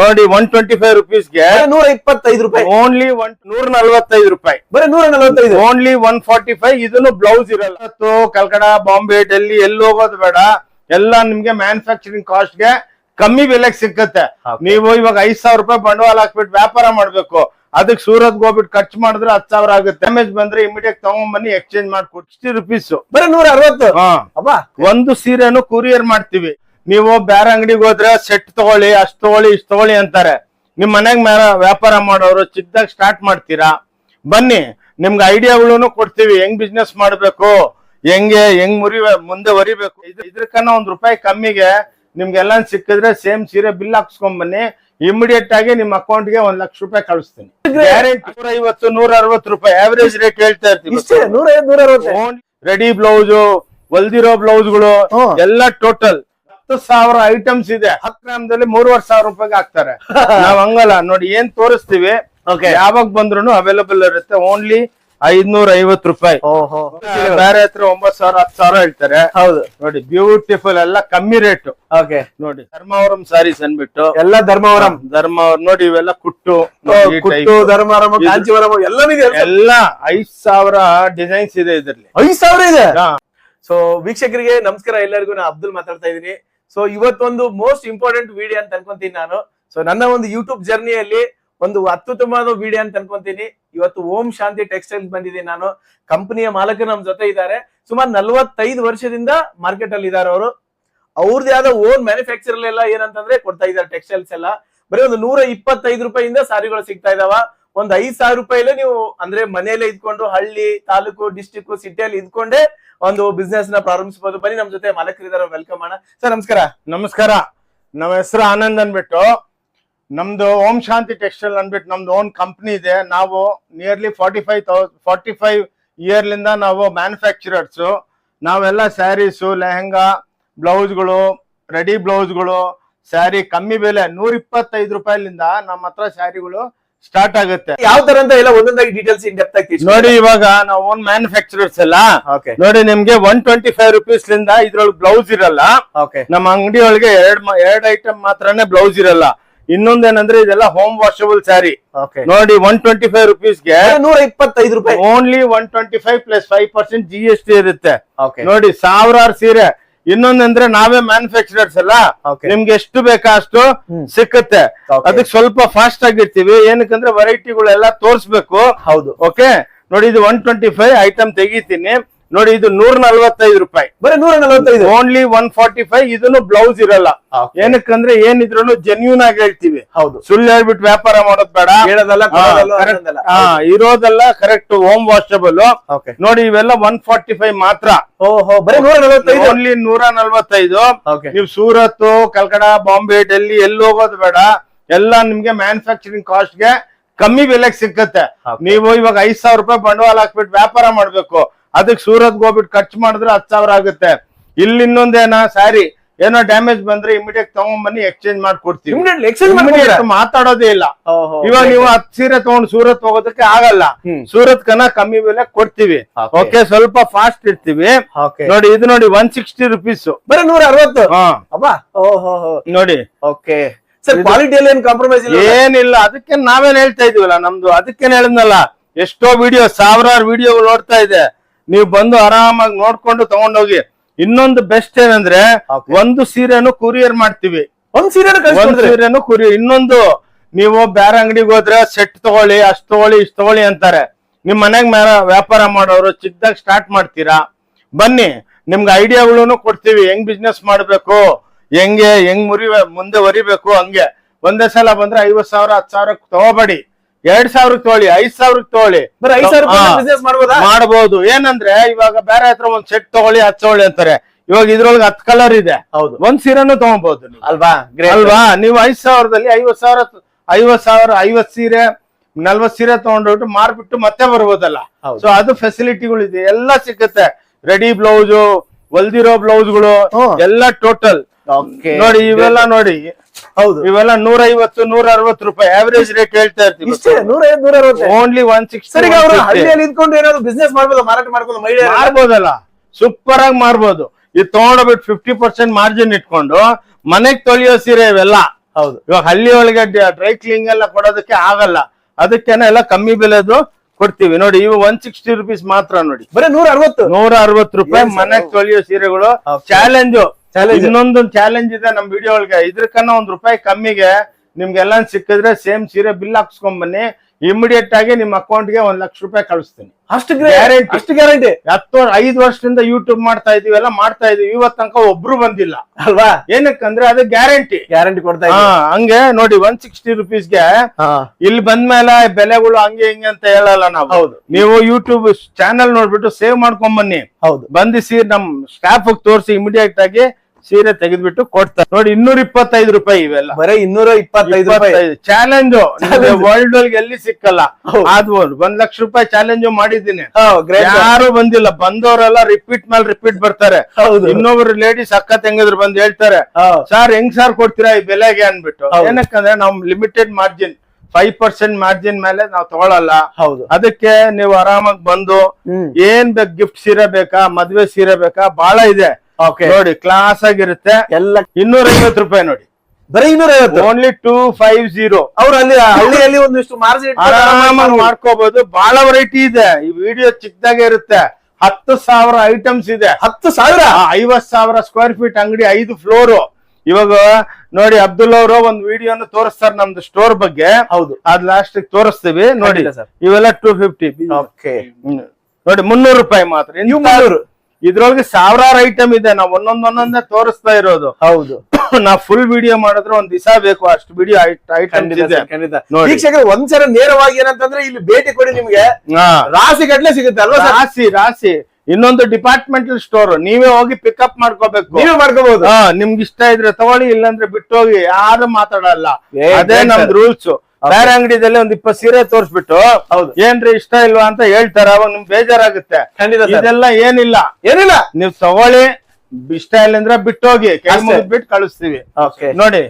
ನೋಡಿ one twenty five ರುಪೀಸ್ಗೆ ನೂರ ಇಪ್ಪತ್ತೈದು ರೂಪಾಯಿ. ಓನ್ಲಿ ಒನ್ ನೂರ ನಲ್ವತ್ತೈದು ರೂಪಾಯಿ. ಬರೀ ನೂರ ನಲ್ವತ್ತೈದು ಓನ್ಲಿ ಒನ್ ಫಾರ್ಟಿ ಫೈವ್ ಇದನ್ನು ಬ್ಲೌಸ್ ಇರಲ್ಲ. ಇವತ್ತು ಕಲ್ಕಡ ಬಾಂಬೆ ಡೆಲ್ಲಿ ಎಲ್ಲಿ ಹೋಗೋದು ಬೇಡ. ಎಲ್ಲ ನಿಮ್ಗೆ ಮ್ಯಾನುಫ್ಯಾಕ್ಚರಿಂಗ್ ಕಾಸ್ಟ್ಗೆ ಕಮ್ಮಿ ಬೆಲೆಗೆ ಸಿಕ್ಕತ್ತೆ. ನೀವು ಇವಾಗ ಐದ್ ಸಾವಿರ ರೂಪಾಯಿ ಬಂಡವಾಳ ಹಾಕ್ಬಿಟ್ಟು ವ್ಯಾಪಾರ ಮಾಡ್ಬೇಕು. ಅದಕ್ಕೆ ಸೂರತ್ ಹೋಗ್ಬಿಟ್ಟು ಖರ್ಚು ಮಾಡಿದ್ರೆ ಹತ್ತು ಸಾವಿರ ಆಗುತ್ತೆ. ಡ್ಯಾಮೇಜ್ ಬಂದ್ರೆ ಇಮಿಡಿಯೇಟ್ ತಗೊಂಡ್ಬನ್ನಿ ಎಕ್ಸ್ಚೇಂಜ್ ಮಾಡ್ಕೊಡ್ತೀವಿ ಸಿಕ್ಸ್ಟಿ ರುಪೀಸ್ ಬರೀ ನೂರ ಅರವತ್ತು ಒಂದು ಸೀರೆನು ಕೊರಿಯರ್ ಮಾಡ್ತೀವಿ. ನೀವು ಬೇರೆ ಅಂಗಡಿಗೆ ಹೋದ್ರೆ ಸೆಟ್ ತಗೊಳ್ಳಿ ಅಷ್ಟ್ ತಗೊಳ್ಳಿ ಇಷ್ಟ್ ತಗೊಳ್ಳಿ ಅಂತಾರೆ. ನಿಮ್ ಮನೆಗ್ ಮೇಲೆ ವ್ಯಾಪಾರ ಮಾಡೋರು ಚಿಕ್ಕದಾಗ ಸ್ಟಾರ್ಟ್ ಮಾಡ್ತೀರಾ? ಬನ್ನಿ ನಿಮ್ಗೆ ಐಡಿಯಾಗಳನ್ನು ಕೊಡ್ತೀವಿ. ಹೆಂಗ್ ಬಿಸ್ನೆಸ್ ಮಾಡ್ಬೇಕು? ಹೆಂಗೆ ಹೆಂಗ್ ಮುರಿ ಮುಂದೆ ವರಿಬೇಕು ಇದ್- ಇದ್ರಕನ್ನ ಒಂದ್ ರೂಪಾಯಿ ಕಮ್ಮಿಗೆ ನಿಮ್ಗೆಲ್ಲ ಸಿಕ್ಕಿದ್ರೆ ಸೇಮ್ ಸೀರೆ ಬಿಲ್ ಹಾಕ್ಸ್ಕೊಂಡ್ ಬನ್ನಿ ಇಮಿಡಿಯೇಟ್ ಆಗಿ ನಿಮ್ ಅಕೌಂಟ್ಗೆ ಒಂದ್ ಲಕ್ಷ ರೂಪಾಯಿ ಕಳಿಸ್ತೀನಿ. ಗ್ಯಾರಂಟಿ ನೂರ ಐವತ್ತು ನೂರ ಅರವತ್ತು ರೂಪಾಯಿ. ಆವರೇಜ್ ರೇಟ್ ಹೇಳ್ತಾ ಇರ್ತೀವಿ ರೆಡಿ ಬ್ಲೌಸ್ ಹೊಲ್ದಿರೋ ಬ್ಲೌಸ್ಗಳು. ಎಲ್ಲ ಟೋಟಲ್ ಹತ್ತು ಸಾವಿರ ಐಟಮ್ಸ್ ಇದೆ. ಹತ್ತು ಗ್ರಾಮದಲ್ಲಿ ಮೂರುವರೆ ಸಾವಿರ ರೂಪಾಯಿಗೆ ಹಾಕ್ತಾರೆ. ನಾವ್ ಹಂಗಲ್ಲ. ನೋಡಿ ಏನ್ ತೋರಿಸ್ತೀವಿ. ಯಾವಾಗ ಬಂದ್ರು ಅವೈಲಬಲ್ ಇರುತ್ತೆ. ಓನ್ಲಿ ಐದ್ನೂರ ಐವತ್ ರೂಪಾಯಿ ಬೇರೆ ಹತ್ರ ಒಂಬತ್ ಸಾವಿರ ಹತ್ತು ಸಾವಿರ ಹೇಳ್ತಾರೆ. ಹೌದು. ನೋಡಿ ಬ್ಯೂಟಿಫುಲ್ ಎಲ್ಲ ಕಮ್ಮಿ ರೇಟ್ ಓಕೆ ನೋಡಿ ಧರ್ಮಾವರಂ ಸಾರೀಸ್ ಅನ್ಬಿಟ್ಟು ಎಲ್ಲ ಧರ್ಮವರಂ. ಧರ್ಮ ನೋಡಿ ಇವೆಲ್ಲ ಕುಟ್ಟು. ಕುಟ್ಟು. ಧರ್ಮವರಂ ಕಾಂಚಿವರಂ ಎಲ್ಲ ಇದೆ. ಎಲ್ಲ ಐದ್ ಸಾವಿರ ಡಿಸೈನ್ಸ್ ಇದೆ ಇದ್ರಲ್ಲಿ. ಐದ್ ಸಾವಿರ ಇದೆ. ಸೊ ವೀಕ್ಷಕರಿಗೆ ನಮಸ್ಕಾರ. ಎಲ್ಲರಿಗೂ ನಾ ಅಬ್ದುಲ್ ಮಾತಾಡ್ತಾ ಇದ್ದೀನಿ. ಸೊ ಇವತ್ತೊಂದು ಮೋಸ್ಟ್ ಇಂಪಾರ್ಟೆಂಟ್ ವಿಡಿಯೋ ಅಂತ ಅನ್ಕೊಂತೀನಿ ನಾನು. ಸೊ ನನ್ನ ಒಂದು ಯೂಟ್ಯೂಬ್ ಜರ್ನಿಯಲ್ಲಿ ಒಂದು ಅತ್ಯುತ್ತಮವಾದ ವಿಡಿಯೋ ಅಂತ ಅನ್ಕೊಂತೀನಿ. ಇವತ್ತು ಓಂ ಶಾಂತಿ ಟೆಕ್ಸ್ಟೈಲ್ಸ್ ಬಂದಿದ್ದೀನಿ ನಾನು. ಕಂಪನಿಯ ಮಾಲಕರು ನಮ್ ಜೊತೆ ಇದ್ದಾರೆ. ಸುಮಾರು ನಲ್ವತ್ತೈದು ವರ್ಷದಿಂದ ಮಾರ್ಕೆಟ್ ಅಲ್ಲಿ ಇದ್ದಾರೆ ಅವರು. ಅವ್ರದ್ದೇ ಆದ ಓನ್ ಮ್ಯಾನುಫ್ಯಾಕ್ಚರ್ ಎಲ್ಲ ಏನಂತಂದ್ರೆ ಕೊಡ್ತಾ ಇದ್ದಾರೆ ಟೆಕ್ಸ್ಟೈಲ್ಸ್ ಎಲ್ಲ. ಬರೀ ಒಂದು ನೂರ ಇಪ್ಪತ್ತೈದು ರೂಪಾಯಿಂದ ಸಾರಿಗಳು ಸಿಗ್ತಾ ಇದಾವ. ಒಂದ್ ಐದ್ ಸಾವಿರ ರೂಪಾಯಿಲೇ ನೀವು ಅಂದ್ರೆ ಮನೆಯಲ್ಲೇ ಇದ್ಕೊಂಡು ಹಳ್ಳಿ ತಾಲೂಕು ಡಿಸ್ಟಿಕ್ ಸಿಟಿಯಲ್ಲಿ ಇದ್ಕೊಂಡೇ ಒಂದು ಬಿಸ್ನೆಸ್ನ ಪ್ರಾರಂಭಿಸಬಹುದು ಬನ್ನಿ, ನಮ್ ಜೊತೆ ಮಾಲಕರಿದ್ದಾರೆ ವೆಲ್ಕಮ್ ಅಣ್ಣ. ಸರ್, ನಮಸ್ಕಾರ. ನಮಸ್ಕಾರ. ನಮ್ಮ ಹೆಸರು ಆನಂದ್ ಅನ್ಬಿಟ್ಟು ನಮ್ದು ಓಂ ಶಾಂತಿ ಟೆಕ್ಸ್ಟೈಲ್ ಅನ್ಬಿಟ್ಟು ನಮ್ದು ಓನ್ ಕಂಪ್ನಿ ಇದೆ. ನಾವು nearly forty five thousand forty five ಇಯರ್ಲಿಂದ ನಾವು ಮ್ಯಾನುಫ್ಯಾಕ್ಚರರ್ಸ್ ನಾವೆಲ್ಲ ಸ್ಯಾರೀಸು ಲೆಹಂಗಾ, ಬ್ಲೌಸ್ಗಳು ರೆಡಿ ಬ್ಲೌಸ್ಗಳು ಸ್ಯಾರಿ ಕಮ್ಮಿ ಬೆಲೆ ನೂರಿಪ್ಪತ್ತೈದು ರೂಪಾಯಿಲಿಂದ ನಮ್ಮ ಹತ್ರ ಸ್ಯಾರಿಗಳು ಸ್ಟಾರ್ಟ್ ಆಗುತ್ತೆ. ಯಾವ ತರ ಅಂತ ಎಲ್ಲ ಒಂದೊಂದಾಗಿ ಡೀಟೇಲ್ಸ್ ಇನ್ ಡೆಪ್ತ್ ನೋಡಿ ಇವಾಗ ನಾವು ಓನ್ ಮ್ಯಾನುಫ್ಯಾಕ್ಚರರ್ಸ್ ಎಲ್ಲ. ಓಕೆ ನೋಡಿ ನಿಮ್ಗೆ ಒನ್ ಟ್ವೆಂಟಿ ಫೈವ್ ರುಪೀಸ್ ಲಿಂದ ಇದ್ರೊಳಗೆ ಬ್ಲೌಸ್ ಇರಲ್ಲ. ಓಕೆ ನಮ್ಮ ಅಂಗಡಿ ಒಳಗೆ ಎರಡ್ ಎರಡ್ ಐಟಮ್ ಮಾತ್ರನೇ ಬ್ಲೌಸ್ ಇರಲ್ಲ. ಇನ್ನೊಂದೇನಂದ್ರೆ ಇದೆಲ್ಲ ಹೋಮ್ ವಾಷಬಲ್ ಸ್ಯಾರಿ ಓಕೆ ನೋಡಿ ಒನ್ ಟ್ವೆಂಟಿ ಫೈವ್ ರುಪೀಸ್ಗೆ ನೂರ ಇಪ್ಪತ್ತೈದು ರೂಪಾಯಿ. Only one twenty five plus five percent G S T ಇರುತ್ತೆ. ಓಕೆ ನೋಡಿ ಸಾವಿರಾರು ಸೀರೆ. ಇನ್ನೊಂದಂದ್ರೆ ನಾವೇ ಮ್ಯಾನುಫ್ಯಾಕ್ಚರರ್ಸ್ ಅಲ್ಲ. ನಿಮ್ಗೆ ಎಷ್ಟು ಬೇಕಾ ಅಷ್ಟು. ಸಿಕ್ಕತ್ತೆ. ಅದಕ್ಕೆ ಸ್ವಲ್ಪ ಫಾಸ್ಟ್ ಆಗಿರ್ತೀವಿ. ಏನಕ್ಕಂದ್ರೆ ವೆರೈಟಿಗಳೆಲ್ಲ ತೋರಿಸ್ಬೇಕು. ಹೌದು. ಓಕೆ ನೋಡಿ ಇದು ಒನ್ ಟ್ವೆಂಟಿ ಫೈವ್ ಐಟಮ್ ತೆಗಿತೀನಿ. ನೋಡಿ ಇದು ನೂರ ನಲ್ವತ್ತೈದು ರೂಪಾಯಿ. ಬರೀ ನೂರ ನಲವತ್ತೈದು ಓನ್ಲಿ ಒನ್ ಫಾರ್ಟಿ ಫೈವ್ ಇದನ್ನು ಬ್ಲೌಸ್ ಇರಲ್ಲ. ಏನಕ್ಕಂದ್ರೆ ಏನಿದ್ರು ಜೆನ್ಯೂನ್ ಆಗಿ ಹೇಳ್ತೀವಿ. ಹೌದು. ಸುಳ್ಳು ಹೇಳ್ಬಿಟ್ಟು ವ್ಯಾಪಾರ ಮಾಡೋದ್ ಬೇಡ. ಇರೋದೆಲ್ಲ ಕರೆಕ್ಟ್ ಹೋಮ್ ವಾಷಬಲ್ ಓಕೆ ನೋಡಿ ಇವೆಲ್ಲ ಒನ್ ಫಾರ್ಟಿ ಫೈವ್ ಮಾತ್ರ ಓನ್ಲಿ ನೂರ ನಲ್ವತ್ತೈದು ನೀವು ಸೂರತ್ ಕಲ್ಕಡ ಬಾಂಬೆ ಡೆಲ್ಲಿ ಎಲ್ಲಿ ಹೋಗೋದು ಬೇಡ. ಎಲ್ಲ ನಿಮ್ಗೆ ಮ್ಯಾನುಫ್ಯಾಕ್ಚರಿಂಗ್ ಕಾಸ್ಟ್ಗೆ ಕಮ್ಮಿ ಬೆಲೆಗೆ ಸಿಕ್ಕತ್ತೆ. ನೀವು ಇವಾಗ ಐದ್ ಸಾವಿರ ರೂಪಾಯಿ ಬಂಡವಾಳ ಹಾಕ್ಬಿಟ್ಟು ವ್ಯಾಪಾರ ಮಾಡ್ಬೇಕು. ಅದಕ್ಕೆ ಸೂರತ್ ಹೋಗ್ಬಿಟ್ಟು ಖರ್ಚು ಮಾಡಿದ್ರೆ ಹತ್ತು ಸಾವಿರ ಆಗುತ್ತೆ. ಇಲ್ಲಿ ಇನ್ನೊಂದೇನ ಸ್ಯಾರಿ ಏನೋ ಡ್ಯಾಮೇಜ್ ಬಂದ್ರೆ ಇಮಿಡಿಯೇಟ್ ತಗೊಂಡ್ಬನ್ನಿ ಎಕ್ಸ್ಚೇಂಜ್ ಮಾಡ್ಕೊಡ್ತೀವಿ ಮಾತಾಡೋದೇ ಇಲ್ಲ. ಇವಾಗ ನೀವು ಹತ್ ಸೀರೆ ತಗೊಂಡು ಸೂರತ್ ಹೋಗೋದಕ್ಕೆ ಆಗಲ್ಲ. ಸೂರತ್ ಕನ ಕಮ್ಮಿ ಬೆಲೆ ಕೊಡ್ತೀವಿ. ಓಕೆ ಸ್ವಲ್ಪ ಫಾಸ್ಟ್ ಇರ್ತೀವಿ ನೋಡಿ ಇದು ನೋಡಿ ಒನ್ ಸಿಕ್ಸ್ಟಿ ರುಪೀಸ್ ಬರೀ ನೂರ ಅರವತ್ತು ನೋಡಿ. ಓಕೆ ಸರ್ ಕ್ವಾಲಿಟಿಯಲ್ಲಿ ಏನ್ ಕಾಂಪ್ರಮೈಸ್ ಏನಿಲ್ಲ ಅದಕ್ಕೆ ನಾವೇನ್ ಹೇಳ್ತಾ ಇದೀವಲ್ಲ ನಮ್ದು. ಅದಕ್ಕೇನ್ ಹೇಳಿದ್ನಲ್ಲ ಎಷ್ಟೋ ವಿಡಿಯೋ ಸಾವಿರಾರು ವಿಡಿಯೋಗಳು ನೋಡ್ತಾ ಇದೆ. ನೀವು ಬಂದು ಆರಾಮಾಗಿ ನೋಡ್ಕೊಂಡು ತಗೊಂಡೋಗಿ. ಇನ್ನೊಂದು ಬೆಸ್ಟ್ ಏನಂದ್ರೆ ಒಂದು ಸೀರೆನು ಕುರಿಯರ್ ಮಾಡ್ತೀವಿ. ಒಂದ್ ಸೀರೆ ಒಂದ್ ಕಳ್ಸಿಕೊಡ್ರಿ ಸೀರೆನು ಕುರಿ ಇನ್ನೊಂದು ನೀವು ಬೇರೆ ಅಂಗಡಿಗೆ ಹೋದ್ರೆ ಸೆಟ್ ತಗೊಳ್ಳಿ ಅಷ್ಟ್ ತಗೊಳ್ಳಿ ಇಷ್ಟು ತಗೊಳ್ಳಿ ಅಂತಾರೆ. ನಿಮ್ ಮನೆಗ್ ವ್ಯಾಪಾರ ಮಾಡೋರು ಚಿಕ್ಕದಾಗ ಸ್ಟಾರ್ಟ್ ಮಾಡ್ತೀರಾ? ಬನ್ನಿ ನಿಮ್ಗೆ ಐಡಿಯಾಗಳನ್ನು ಕೊಡ್ತೀವಿ. ಹೆಂಗ್ ಬಿಸ್ನೆಸ್ ಮಾಡ್ಬೇಕು? ಹೆಂಗೆ ಹೆಂಗ್ ಮುರಿ ಮುಂದೆ ಹೊರಿಬೇಕು ಹಂಗೆ. ಒಂದೇ ಸಲ ಬಂದ್ರೆ ಐವತ್ ಸಾವಿರ ಹತ್ತು ಸಾವಿರ ತಗೋಬೇಡಿ. ಎರಡ್ ಸಾವಿರಕ್ಕೆ ತಗೊಳ್ಳಿ ಐದ್ ಸಾವಿರಕ್ಕೆ ತೋಳಿ ಬರೀ ಐದ್ ಸಾವಿರ ರೂಪಾಯಿ ಬಿಸ್ನೆಸ್ ಮಾಡ್ಬೋದಾ? ಮಾಡಬಹುದು ಏನಂದ್ರೆ ಇವಾಗ ಬೇರೆ ಹತ್ರ ಒಂದ್ ಸೆಟ್ ತಗೊಳ್ಳಿ ಹತ್ ತಗೊಳ್ಳಿ ಅಂತಾರೆ. ಇವಾಗ ಇದ್ರೊಳಗೆ ಹತ್ ಕಲರ್ ಇದೆ. ಹೌದು. ಒಂದ್ ಸೀರೆನು ತಗೊಬಹುದು ನೀವು. ಅಲ್ವಾ? ಗ್ರೇಟ್ ಅಲ್ವಾ? ನೀವು ಐದ್ ಸಾವಿರದಲ್ಲಿ ಐವತ್ ಸಾವಿರ ಐವತ್ ಸಾವಿರ ಐವತ್ ಸೀರೆ ನಲ್ವತ್ ಸೀರೆ ತಗೊಂಡ್ಬಿಟ್ಟು ಮಾರ್ಬಿಟ್ಟು ಮತ್ತೆ ಬರ್ಬೋದಲ್ಲ. ಹೌದು. ಸೊ ಅದು ಫೆಸಿಲಿಟಿಗಳು ಇದೆ ಎಲ್ಲ ಸಿಕ್ಕತ್ತೆ ರೆಡಿ ಬ್ಲೌಸ್ ಹೊಲ್ದಿರೋ ಬ್ಲೌಸ್ಗಳು ಹ್ಮ್. ಎಲ್ಲ ಟೋಟಲ್ ನೋಡಿ ಇವೆಲ್ಲ ನೋಡಿ. ಹೌದು. ಇವೆಲ್ಲ ನೂರ ಐವತ್ತು ನೂರ ಅರವತ್ತು ರೂಪಾಯಿ. ಆವರೇಜ್ ರೇಟ್ ಹೇಳ್ತಾ ಇರ್ತೀವಿ ಇಷ್ಟೇ ನೂರ ಐವತ್ ನೂರ ಅರವತ್ತು ಓನ್ಲಿ ಒನ್ ಸಿಕ್ಸ್ ಸರಿ ಈಗ ಅವರು ಹಳ್ಳಿಯಲ್ಲಿ ಇದ್ಕೊಂಡು ಏನಾದ್ರು ಬಿಸ್ನೆಸ್ ಮಾಡ್ಬೋದು ಮಾರಾಟ ಮಾಡ್ಕೊಂಡು ಮಹಿಳೆ ಮಾರ್ಬೋದಲ್ಲ ಸೂಪರ್ ಆಗಿ ಮಾರ್ಬೋದು ಇದು ತಗೊಂಡೋಗ್ಬಿಟ್ಟು ಫಿಫ್ಟಿ ಪರ್ಸೆಂಟ್ ಮಾರ್ಜಿನ್ ಇಟ್ಕೊಂಡು ಮನೆಗ್ ತೊಳೆಯೋ ಸೀರೆ ಇವೆಲ್ಲ. ಹೌದು. ಇವಾಗ ಹಳ್ಳಿ ಒಳಗೆ ಡ್ರೈ ಕ್ಲೀನಿಂಗ್ ಎಲ್ಲ ಕೊಡೋದಕ್ಕೆ ಆಗಲ್ಲ. ಅದಕ್ಕೇನೆ ಎಲ್ಲ ಕಮ್ಮಿ ಬೆಲೆದು ಕೊಡ್ತೀವಿ. ನೋಡಿ ಇವು ಒನ್ ಸಿಕ್ಸ್ಟಿ ರುಪೀಸ್ ಮಾತ್ರ ನೋಡಿ. ಬರೀ ನೂರ ಅರವತ್ತು ನೂರ ಅರವತ್ತು ರೂಪಾಯಿ? ಮನೆಗ್ ತೊಳೆಯೋ ಸೀರೆಗಳು ಚಾಲೆಂಜು. ಇನ್ನೊಂದು ಚಾಲೆಂಜ್ ಇದೆ ನಮ್ ವಿಡಿಯೋ ಒಳಗೆ. ಇದ್ರಕನ್ನ ಒಂದ್ ರೂಪಾಯಿ ಕಮ್ಮಿಗೆ ನಿಮ್ಗೆಲ್ಲ ಸಿಕ್ಕಿದ್ರೆ ಸೇಮ್ ಸೀರೆ ಬಿಲ್ ಹಾಕ್ಸ್ಕೊಂಡ್ ಬನ್ನಿ ಇಮಿಡಿಯೇಟ್ ಆಗಿ ನಿಮ್ ಅಕೌಂಟ್ಗೆ ಒಂದ್ ಲಕ್ಷ ರೂಪಾಯಿ ಕಳಿಸ್ತೀನಿ. ಅಷ್ಟು ಗ್ಯಾರಂಟಿ ಅಷ್ಟು ಗ್ಯಾರಂಟಿ ಹತ್ತು ಐದು ವರ್ಷದಿಂದ ಯೂಟ್ಯೂಬ್ ಮಾಡ್ತಾ ಇದೀವಿ ಎಲ್ಲ ಮಾಡ್ತಾ ಇದೀವಿ. ಇವತ್ ತನಕ ಒಬ್ರು ಬಂದಿಲ್ಲ. ಅಲ್ವಾ? ಏನಕ್ಕಂದ್ರೆ ಅದು ಗ್ಯಾರಂಟಿ ಗ್ಯಾರಂಟಿ ಕೊಡ್ತಾ ಹಂಗೆ ನೋಡಿ ಒನ್ ಸಿಕ್ಸ್ಟಿ ರುಪೀಸ್ಗೆ ಗೆ ಇಲ್ಲಿ ಬಂದ್ಮೇಲೆ ಬೆಲೆಗಳು ಹಂಗೆ ಹಿಂಗೆ ಅಂತ ಹೇಳಲ್ಲ ನಾವು. ಹೌದು. ನೀವು ಯೂಟ್ಯೂಬ್ ಚಾನಲ್ ನೋಡ್ಬಿಟ್ಟು ಸೇವ್ ಮಾಡ್ಕೊಂಡ್ ಬನ್ನಿ ಹೌದು. ಬಂದಿಸಿ ನಮ್ ಸ್ಟಾಫ್ ತೋರಿಸಿ ಇಮಿಡಿಯೇಟ್ ಆಗಿ ಸೀರೆ ತೆಗೆದ್ಬಿಟ್ಟು ಕೊಡ್ತಾರೆ. ನೋಡಿ ಇನ್ನೂರ ಇಪ್ಪತ್ತೈದು ರೂಪಾಯಿ ಇವೆಲ್ಲ. ಬರೀ ಇನ್ನೂರ ಇಪ್ಪತ್ತೈದು. ರೂಪಾಯಿ ಚಾಲೆಂಜ್. ವರ್ಲ್ಡ್ ಒಳಗೆ ಎಲ್ಲಿ ಸಿಕ್ಕಲ್ಲ. ಆದ್ಬೋದು ಒಂದ್. ಲಕ್ಷ ರೂಪಾಯಿ ಚಾಲೆಂಜ್ ಮಾಡಿದ್ದೀನಿ. ಯಾರು ಬಂದಿಲ್ಲ. ಬಂದವರೆಲ್ಲ ರಿಪೀಟ್ ಮೇಲೆ ರಿಪೀಟ್ ಬರ್ತಾರೆ. ಇನ್ನೊಬ್ರು ಲೇಡೀಸ್ ಅಕ್ಕ ತೆಂಗಿದ್ರು ಬಂದು ಹೇಳ್ತಾರೆ ಸರ್ ಹೆಂಗ್ ಸಾರ್ ಕೊಡ್ತೀರಾ ಈ ಬೆಲೆಗೆ? ಅನ್ಬಿಟ್ಟು. ಏನಕ್ಕಂದ್ರೆ ನಮ್ limited margin five percent margin ಮೇಲೆ ನಾವು ತಗೊಳಲ್ಲ. ಹೌದು. ಅದಕ್ಕೆ ನೀವು ಆರಾಮಾಗಿ ಬಂದು ಏನ್ ಬೇಕು ಗಿಫ್ಟ್ ಸೀರೆ ಬೇಕಾ ಮದ್ವೆ ಸೀರೆ ಬೇಕಾ ಬಹಳ ಇದೆ. ನೋಡಿ ಕ್ಲಾಸ್ ಆಗಿರುತ್ತೆ. ಎಲ್ಲ ಇನ್ನೂರ ಐವತ್ತು ರೂಪಾಯಿ ನೋಡಿ. ಬರೀ ಇನ್ನೂರ ಐವತ್ತು ಓನ್ಲಿ ಟೂ ಫೈವ್ ಜೀರೋ ಅವ್ರು ಅಲ್ಲಿ ಹಳ್ಳಿಯಲ್ಲಿ ಒಂದಿಷ್ಟು ಮಾರ್ಜಿನ್ ಮಾಡ್ಕೋಬಹುದು ಬಹಳ ವೆರೈಟಿ ಇದೆ. ಈ ವಿಡಿಯೋ ಚಿಕ್ಕದಾಗೆ ಇರುತ್ತೆ. ಹತ್ತು ಸಾವಿರ ಐಟಮ್ಸ್ ಇದೆ. ಹತ್ತು ಸಾವಿರ? ಐವತ್ ಸಾವಿರ ಸ್ಕ್ವೇರ್ ಫೀಟ್ ಅಂಗಡಿ ಐದು ಫ್ಲೋರ್ ಇವಾಗ ನೋಡಿ ಅಬ್ದುಲ್ ಅವರು ಒಂದು ವಿಡಿಯೋನ ತೋರಿಸ್ತಾರೆ ನಮ್ದು ಸ್ಟೋರ್ ಬಗ್ಗೆ. ಹೌದು. ಅದ್ ಲಾಸ್ಟ್ ತೋರಿಸ್ತೀವಿ. ನೋಡಿ ಇವೆಲ್ಲ ಟೂ ಫಿಫ್ಟಿ ಓಕೆ ನೋಡಿ ಮುನ್ನೂರು ರೂಪಾಯಿ ಮಾತ್ರ. ಇದ್ರೊಳಗೆ ಸಾವಿರಾರು ಐಟಮ್ ಇದೆ. ನಾವು ಒಂದೊಂದೊಂದೊಂದೇ ತೋರಿಸ್ತಾ ಇರೋದು. ಹೌದು. ನಾ ಫುಲ್ ವಿಡಿಯೋ ಮಾಡಿದ್ರೆ ಒಂದ್ ದಿವಸ ಬೇಕು ಅಷ್ಟು ವಿಡಿಯೋ ಐಟಮ್ ಇದೆ. ವೀಕ್ಷಕರು ಒಂದ್ಸಲ ನೇರವಾಗಿ ಏನಂತಂದ್ರೆ ಇಲ್ಲಿ ಭೇಟಿ ಕೊಡಿ ನಿಮ್ಗೆ. ರಾಸಿ ರಾಶಿ ಗಟ್ಲೆ ಸಿಗುತ್ತೆ ಅಲ್ವಾ ರಾಶಿ ರಾಶಿ. ಇನ್ನೊಂದು ಡಿಪಾರ್ಟ್ಮೆಂಟಲ್ ಸ್ಟೋರ್ ನೀವೇ ಹೋಗಿ ಪಿಕಪ್ ಮಾಡ್ಕೋಬೇಕು. ನೀವೇ ಮಾಡ್ಕೋಬಹುದು ಹಾ ನಿಮ್ಗೆ ಇಷ್ಟ ಇದ್ರೆ ತಗೊಳ್ಳಿ ಇಲ್ಲಾಂದ್ರೆ ಬಿಟ್ಟು ಹೋಗಿ ಯಾರು ಮಾತಾಡಲ್ಲ. ಅದೇ ನಮ್ ನಮ್ದು ರೂಲ್ಸ್ ಬೇರೆ ಅಂಗಡಿದಲ್ಲಿ ಒಂದ್ ಇಪ್ಪತ್ ಸೀರೆ ತೋರ್ಸ್ಬಿಟ್ಟು ಹೌದು. ಏನ್ರಿ ಇಷ್ಟ ಇಲ್ವಾ ಅಂತ ಹೇಳ್ತಾರ ಅವಾಗ ನಿಮ್ ಬೇಜಾರಾಗುತ್ತೆ. ಇದೆಲ್ಲ ಏನಿಲ್ಲ. ಏನಿಲ್ಲ. ನೀವ್ ತಗೊಳ್ಳಿ ಇಷ್ಟ ಇಲ್ಲ ಅಂದ್ರೆ ಬಿಟ್ಟೋಗಿ ಕೆಲ್ಸ ಬಿಟ್ಟು ಕಳಿಸ್ತೀವಿ. ಓಕೆ ನೋಡಿ.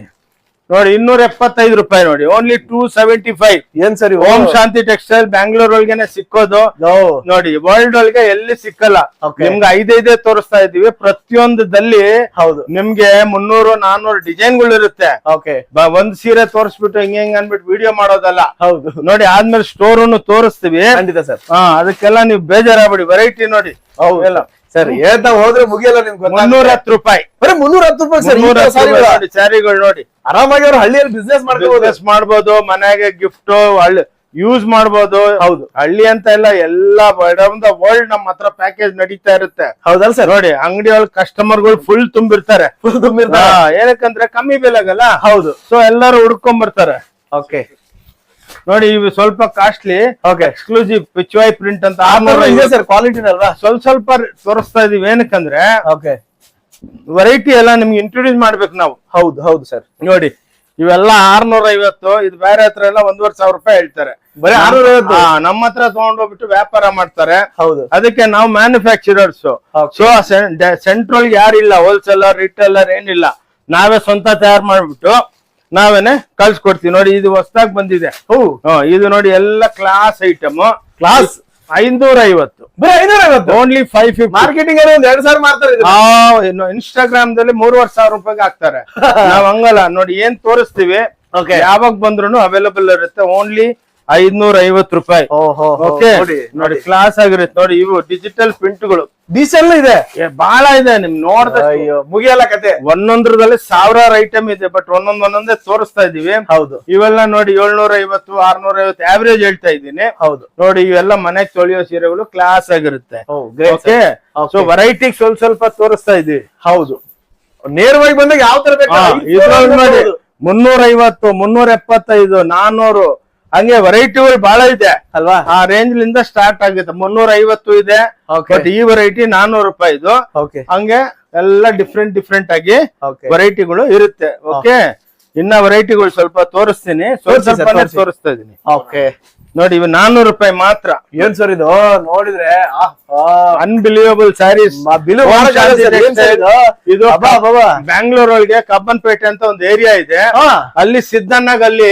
ನೋಡಿ ಇನ್ನೂರ ಎಪ್ಪತ್ತೈದು ರೂಪಾಯಿ ನೋಡಿ. ಓನ್ಲಿ ಟೂ ಸೆವೆಂಟಿ ಫೈವ್ ಏನ್ ಸರಿ ಓಂ ಶಾಂತಿ ಟೆಕ್ಸ್ಟೈಲ್ ಬ್ಯಾಂಗ್ಳೂರ್ ಒಳಗೆನೆ ಸಿಕ್ಕೋದು. ನೋಡಿ ವರ್ಲ್ಡ್ ಒಳಗೆ ಎಲ್ಲಿ ಸಿಕ್ಕಲ್ಲ. ನಿಮ್ಗೆ ಐದೈದೇ ತೋರಿಸ್ತಾ ಇದೀವಿ ಪ್ರತಿಯೊಂದದಲ್ಲಿ ಹೌದು. ನಿಮ್ಗೆ ಮುನ್ನೂರು ನಾನೂರು ಡಿಸೈನ್ಗಳು ಇರುತ್ತೆ. ಓಕೆ ಬ- ಒಂದ್ ಸೀರೆ ತೋರಿಸ್ಬಿಟ್ಟು ಹಿಂಗೆ ಹಿಂಗ್ ಅನ್ಬಿಟ್ಟು ವಿಡಿಯೋ ಮಾಡೋದಲ್ಲ. ಹೌದು. ನೋಡಿ ಆದ್ಮೇಲೆ ಸ್ಟೋರ್ ತೋರಿಸ್ತೀವಿ. ಖಂಡಿತ ಸರ್. ಹಾ ಅದಕ್ಕೆಲ್ಲ ನೀವು ಬೇಜಾರಾಗ್ಬಿಡಿ. ವೆರೈಟಿ ನೋಡಿ. ಹೌದು. ಸರ್ ಹೇಳ್ತಾ ಹೋದ್ರೆ ಮುಗಿಯಲ್ಲ ನಿಮ್ಗೆ ಮುನ್ನೂರ ಹತ್ತು ರೂಪಾಯಿ. ಬರೀ ಮುನ್ನೂರ ಹತ್ತು ರೂಪಾಯಿ ಸರ್ ಮುನ್ನೂರ ನೋಡಿ ಸ್ಯಾರಿಗಳು ನೋಡಿ. ಆರಾಮಾಗಿ ಅವ್ರು ಹಳ್ಳಿಯಲ್ಲಿ ಬಿಸ್ನೆಸ್ ಮಾಡ್ಕೋಬಹುದು ಬಿಸ್ನೆಸ್ ಮಾಡ್ಬೋದು ಮನೆಗೆ ಗಿಫ್ಟ್ ಹಳ್ಳಿ ಯೂಸ್ ಮಾಡ್ಬೋದು. ಹೌದು. ಹಳ್ಳಿ ಅಂತ ಎಲ್ಲ ಎಲ್ಲಾ ವರ್ಲ್ಡ್ ನಮ್ಮ ಹತ್ರ ಪ್ಯಾಕೇಜ್ ನಡೀತಾ ಇರುತ್ತೆ. ಹೌದಲ್ಲ ಸರ್? ನೋಡಿ ಅಂಗಡಿ ಕಸ್ಟಮರ್ ಕಸ್ಟಮರ್ಗಳು ಫುಲ್ ತುಂಬಿರ್ತಾರೆ. ಫುಲ್ ತುಂಬಿರ್ತಾರೆ? ಏನಕ್ಕಂದ್ರೆ ಕಮ್ಮಿ ಬೆಲೆಗಲ್ಲ. ಹೌದು. ಸೊ ಎಲ್ಲರೂ ಹುಡ್ಕೊಂಡ್ ಬರ್ತಾರೆ ಓಕೆ ನೋಡಿ ಇವು ಸ್ವಲ್ಪ costly okay exclusive pichwai print ಅಂತ ಇದೆ ಸರ್ ಕ್ವಾಲಿಟಿ ಅಲ್ವಾ? ಸ್ವಲ್ಪ ಸ್ವಲ್ಪ ತೋರಿಸ್ತಾ ಇದೀವಿ. ಏನಕ್ಕಂದ್ರೆ ಓಕೆ ವೆರೈಟಿ ಎಲ್ಲ ನಿಮ್ಗೆ ಇಂಟ್ರೊಡ್ಯೂಸ್ ಮಾಡ್ಬೇಕು ನಾವು. ಹೌದು ಹೌದು ಸರ್ ನೋಡಿ ಇವೆಲ್ಲ ಆರ್ನೂರ ಐವತ್ತು ಇದು ಬೇರೆ ಹತ್ರ ಎಲ್ಲ ಒಂದೂವರೆ ಸಾವಿರ ರೂಪಾಯಿ ಹೇಳ್ತಾರೆ. ಬರೀ ಆರ್ನೂರ ಐವತ್ತು ಹಾ, ನಮ್ಮ ಹತ್ರ ತಗೊಂಡೋಗ್ಬಿಟ್ಟು ವ್ಯಾಪಾರ ಮಾಡ್ತಾರೆ. ಹೌದು. ಅದಕ್ಕೆ ನಾವು ಮ್ಯಾನುಫ್ಯಾಕ್ಚರರ್ಸ್. ಸೊ ಸೆಂಟ್ರಲ್ ಯಾರಿಲ್ಲ ಹೋಲ್ಸೇಲರ್ ರಿಟೇಲರ್ ಏನಿಲ್ಲ. ನಾವೇ ಸ್ವಂತ ತಯಾರು ಮಾಡ್ಬಿಟ್ಟು ನಾವೇನೆ ಕಳ್ಸಿಕೊಡ್ತೀವಿ. ನೋಡಿ ಇದು ಹೊಸದಾಗಿ ಬಂದಿದೆ. ಹೂ. ಹ್ಮ್, ಇದು ನೋಡಿ ಎಲ್ಲ ಕ್ಲಾಸ್ ಐಟಮ್ ಕ್ಲಾಸ್ ಐನೂರ ಐವತ್ತು ಬರೀ ಐನೂರ ಐವತ್ತು ಓನ್ಲಿ ಫೈವ್ ಫಿಫ್ಟಿ ಮಾರ್ಕೆಟಿಂಗ್ ಅಲ್ಲಿ ಒಂದ್ ಎರಡ್ ಸಾವಿರ ಮಾಡ್ತಾರೆ ಇನ್ಸ್ಟಾಗ್ರಾಮ್ ದಲ್ಲಿ ಮೂರುವರೆ ಸಾವಿರ ರೂಪಾಯಿಗೆ ಹಾಕ್ತಾರೆ. ನಾವ್ ಹಂಗಲ್ಲ. ನೋಡಿ ಏನ್ ತೋರಿಸ್ತೀವಿ. ಯಾವಾಗ ಬಂದ್ರು ಅವೈಲಬಲ್ ಇರುತ್ತೆ. ಓನ್ಲಿ ಐದ್ನೂರ ಐವತ್ತು ರೂಪಾಯಿ ಓಕೆ ನೋಡಿ ಕ್ಲಾಸ್ ಆಗಿರುತ್ತೆ. ನೋಡಿ ಇವು ಡಿಜಿಟಲ್ ಪ್ರಿಂಟ್ಗಳು ಡೀಸೆಲ್ ಇದೆ. ಬಹಳ ಇದೆ ನಿಮ್ ನೋಡ್ದ. ಅಯ್ಯೋ ಮುಗಿಯಲ್ಲ ಕತೆ. ಒಂದೊಂದ್ರದಲ್ಲಿ ಸಾವಿರಾರು ಐಟಮ್ ಇದೆ ಬಟ್ ಒಂದೊಂದ್ ಒಂದೊಂದೇ ತೋರಿಸ್ತಾ ಇದೀವಿ ಹೌದು. ಇವೆಲ್ಲ ನೋಡಿ ಏಳ್ನೂರ ಐವತ್ತು ಆರ್ನೂರ ಐವತ್ತು ಆವ್ರೇಜ್ ಹೇಳ್ತಾ ಇದ್ದೀನಿ. ಹೌದು. ನೋಡಿ ಇವೆಲ್ಲ ಮನೆಗ್ ತೊಳೆಯೋ ಸೀರೆಗಳು ಕ್ಲಾಸ್ ಆಗಿರುತ್ತೆ. Okay Okay. ಸೊ ವೆರೈಟಿ ಸ್ವಲ್ಪ ಸ್ವಲ್ಪ ತೋರಿಸ್ತಾ ಇದೀವಿ ಹೌದು. ನೇರವಾಗಿ ಬಂದಾಗ ಯಾವ ತರ ಮುನ್ನೂರ ಐವತ್ತು ಮುನ್ನೂರ ಎಪ್ಪತ್ತೈದು ನಾನೂರು ಹಂಗೆ ವೆರೈಟಿಗಳು ಬಹಳ ಇದೆ. ಅಲ್ವಾ? ಆ ರೇಂಜ್ ಲಿಂದ ಸ್ಟಾರ್ಟ್ ಆಗುತ್ತೆ. ಮುನ್ನೂರ ಐವತ್ತು ಇದೆ ಬಟ್ ಈ ವೆರೈಟಿ ನಾನೂರು ರೂಪಾಯಿ ಇದು. ಹಂಗೆ ಎಲ್ಲ ಡಿಫ್ರೆಂಟ್ ಡಿಫ್ರೆಂಟ್ ಆಗಿ ವೆರೈಟಿಗಳು ಇರುತ್ತೆ. ಓಕೆ ಇನ್ನ ವೆರೈಟಿಗಳು ಸ್ವಲ್ಪ ತೋರಿಸ್ತೀನಿ. ಸ್ವಲ್ಪ. ತೋರಿಸ್ತಾ ಇದೀನಿ ಓಕೆ ನೋಡಿ ಇವ್ ನಾನೂರು ರೂಪಾಯಿ ಮಾತ್ರ. ಏನ್ ಸರ್ ಇದು? ನೋಡಿದ್ರೆ ಅನ್ಬಿಲಿಯಬಲ್ ಸ್ಯಾರೀಸ್ ಇದು. ಬ್ಯಾಂಗ್ಳೂರ್ ಒಳಗೆ ಕಬ್ಬನ್ಪೇಟೆ ಅಂತ ಒಂದು ಏರಿಯಾ ಇದೆ. ಅಲ್ಲಿ ಸಿದ್ದಣ್ಣಗ್ ಅಲ್ಲಿ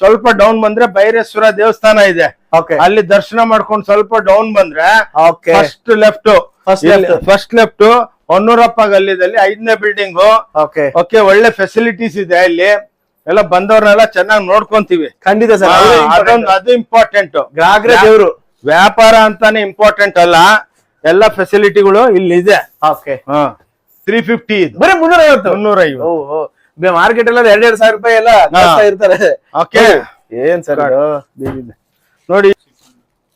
ಸ್ವಲ್ಪ ಡೌನ್ ಬಂದ್ರೆ ಬೈರೇಶ್ವರ ದೇವಸ್ಥಾನ ಇದೆ. ಓಕೆ. ಅಲ್ಲಿ ದರ್ಶನ ಮಾಡ್ಕೊಂಡು ಸ್ವಲ್ಪ ಡೌನ್ ಬಂದ್ರೆ first left. First left Honnurappa ಗಲ್ಲಿದಲ್ಲಿ ಐದನೇ ಬಿಲ್ಡಿಂಗ್ ಓಕೆ. ಓಕೆ ಒಳ್ಳೆ ಫೆಸಿಲಿಟೀಸ್ ಇದೆ ಇಲ್ಲಿ. ಎಲ್ಲ ಬಂದವ್ರನ್ನೆಲ್ಲ ಚೆನ್ನಾಗಿ ನೋಡ್ಕೊಂತೀವಿ. ಖಂಡಿತ ಸರ್ ಅದೊಂದು ಅದು ಇಂಪಾರ್ಟೆಂಟ್ ಗ್ರಾಹಕರೇ ದೇವ್ರು. ವ್ಯಾಪಾರ ಅಂತಾನೆ ಇಂಪಾರ್ಟೆಂಟ್ ಅಲ್ಲ. ಎಲ್ಲ ಫೆಸಿಲಿಟಿಗಳು ಇಲ್ಲಿ ಇದೆ ಓಕೆ ತ್ರೀ ಫಿಫ್ಟಿ ಬರೀ ಮುನ್ನೂರ ಐವತ್ತು ಮುನ್ನೂರ ಐವತ್ತು ಮಾರ್ಕೆಟ್ ಎಲ್ಲ ಎರಡ್ ಎರಡ್ ಸಾವಿರ ರೂಪಾಯಿ ಎಲ್ಲ ಇರ್ತಾರೆ. ಓಕೆ ಏನ್ ಸರ್ ನೋಡಿ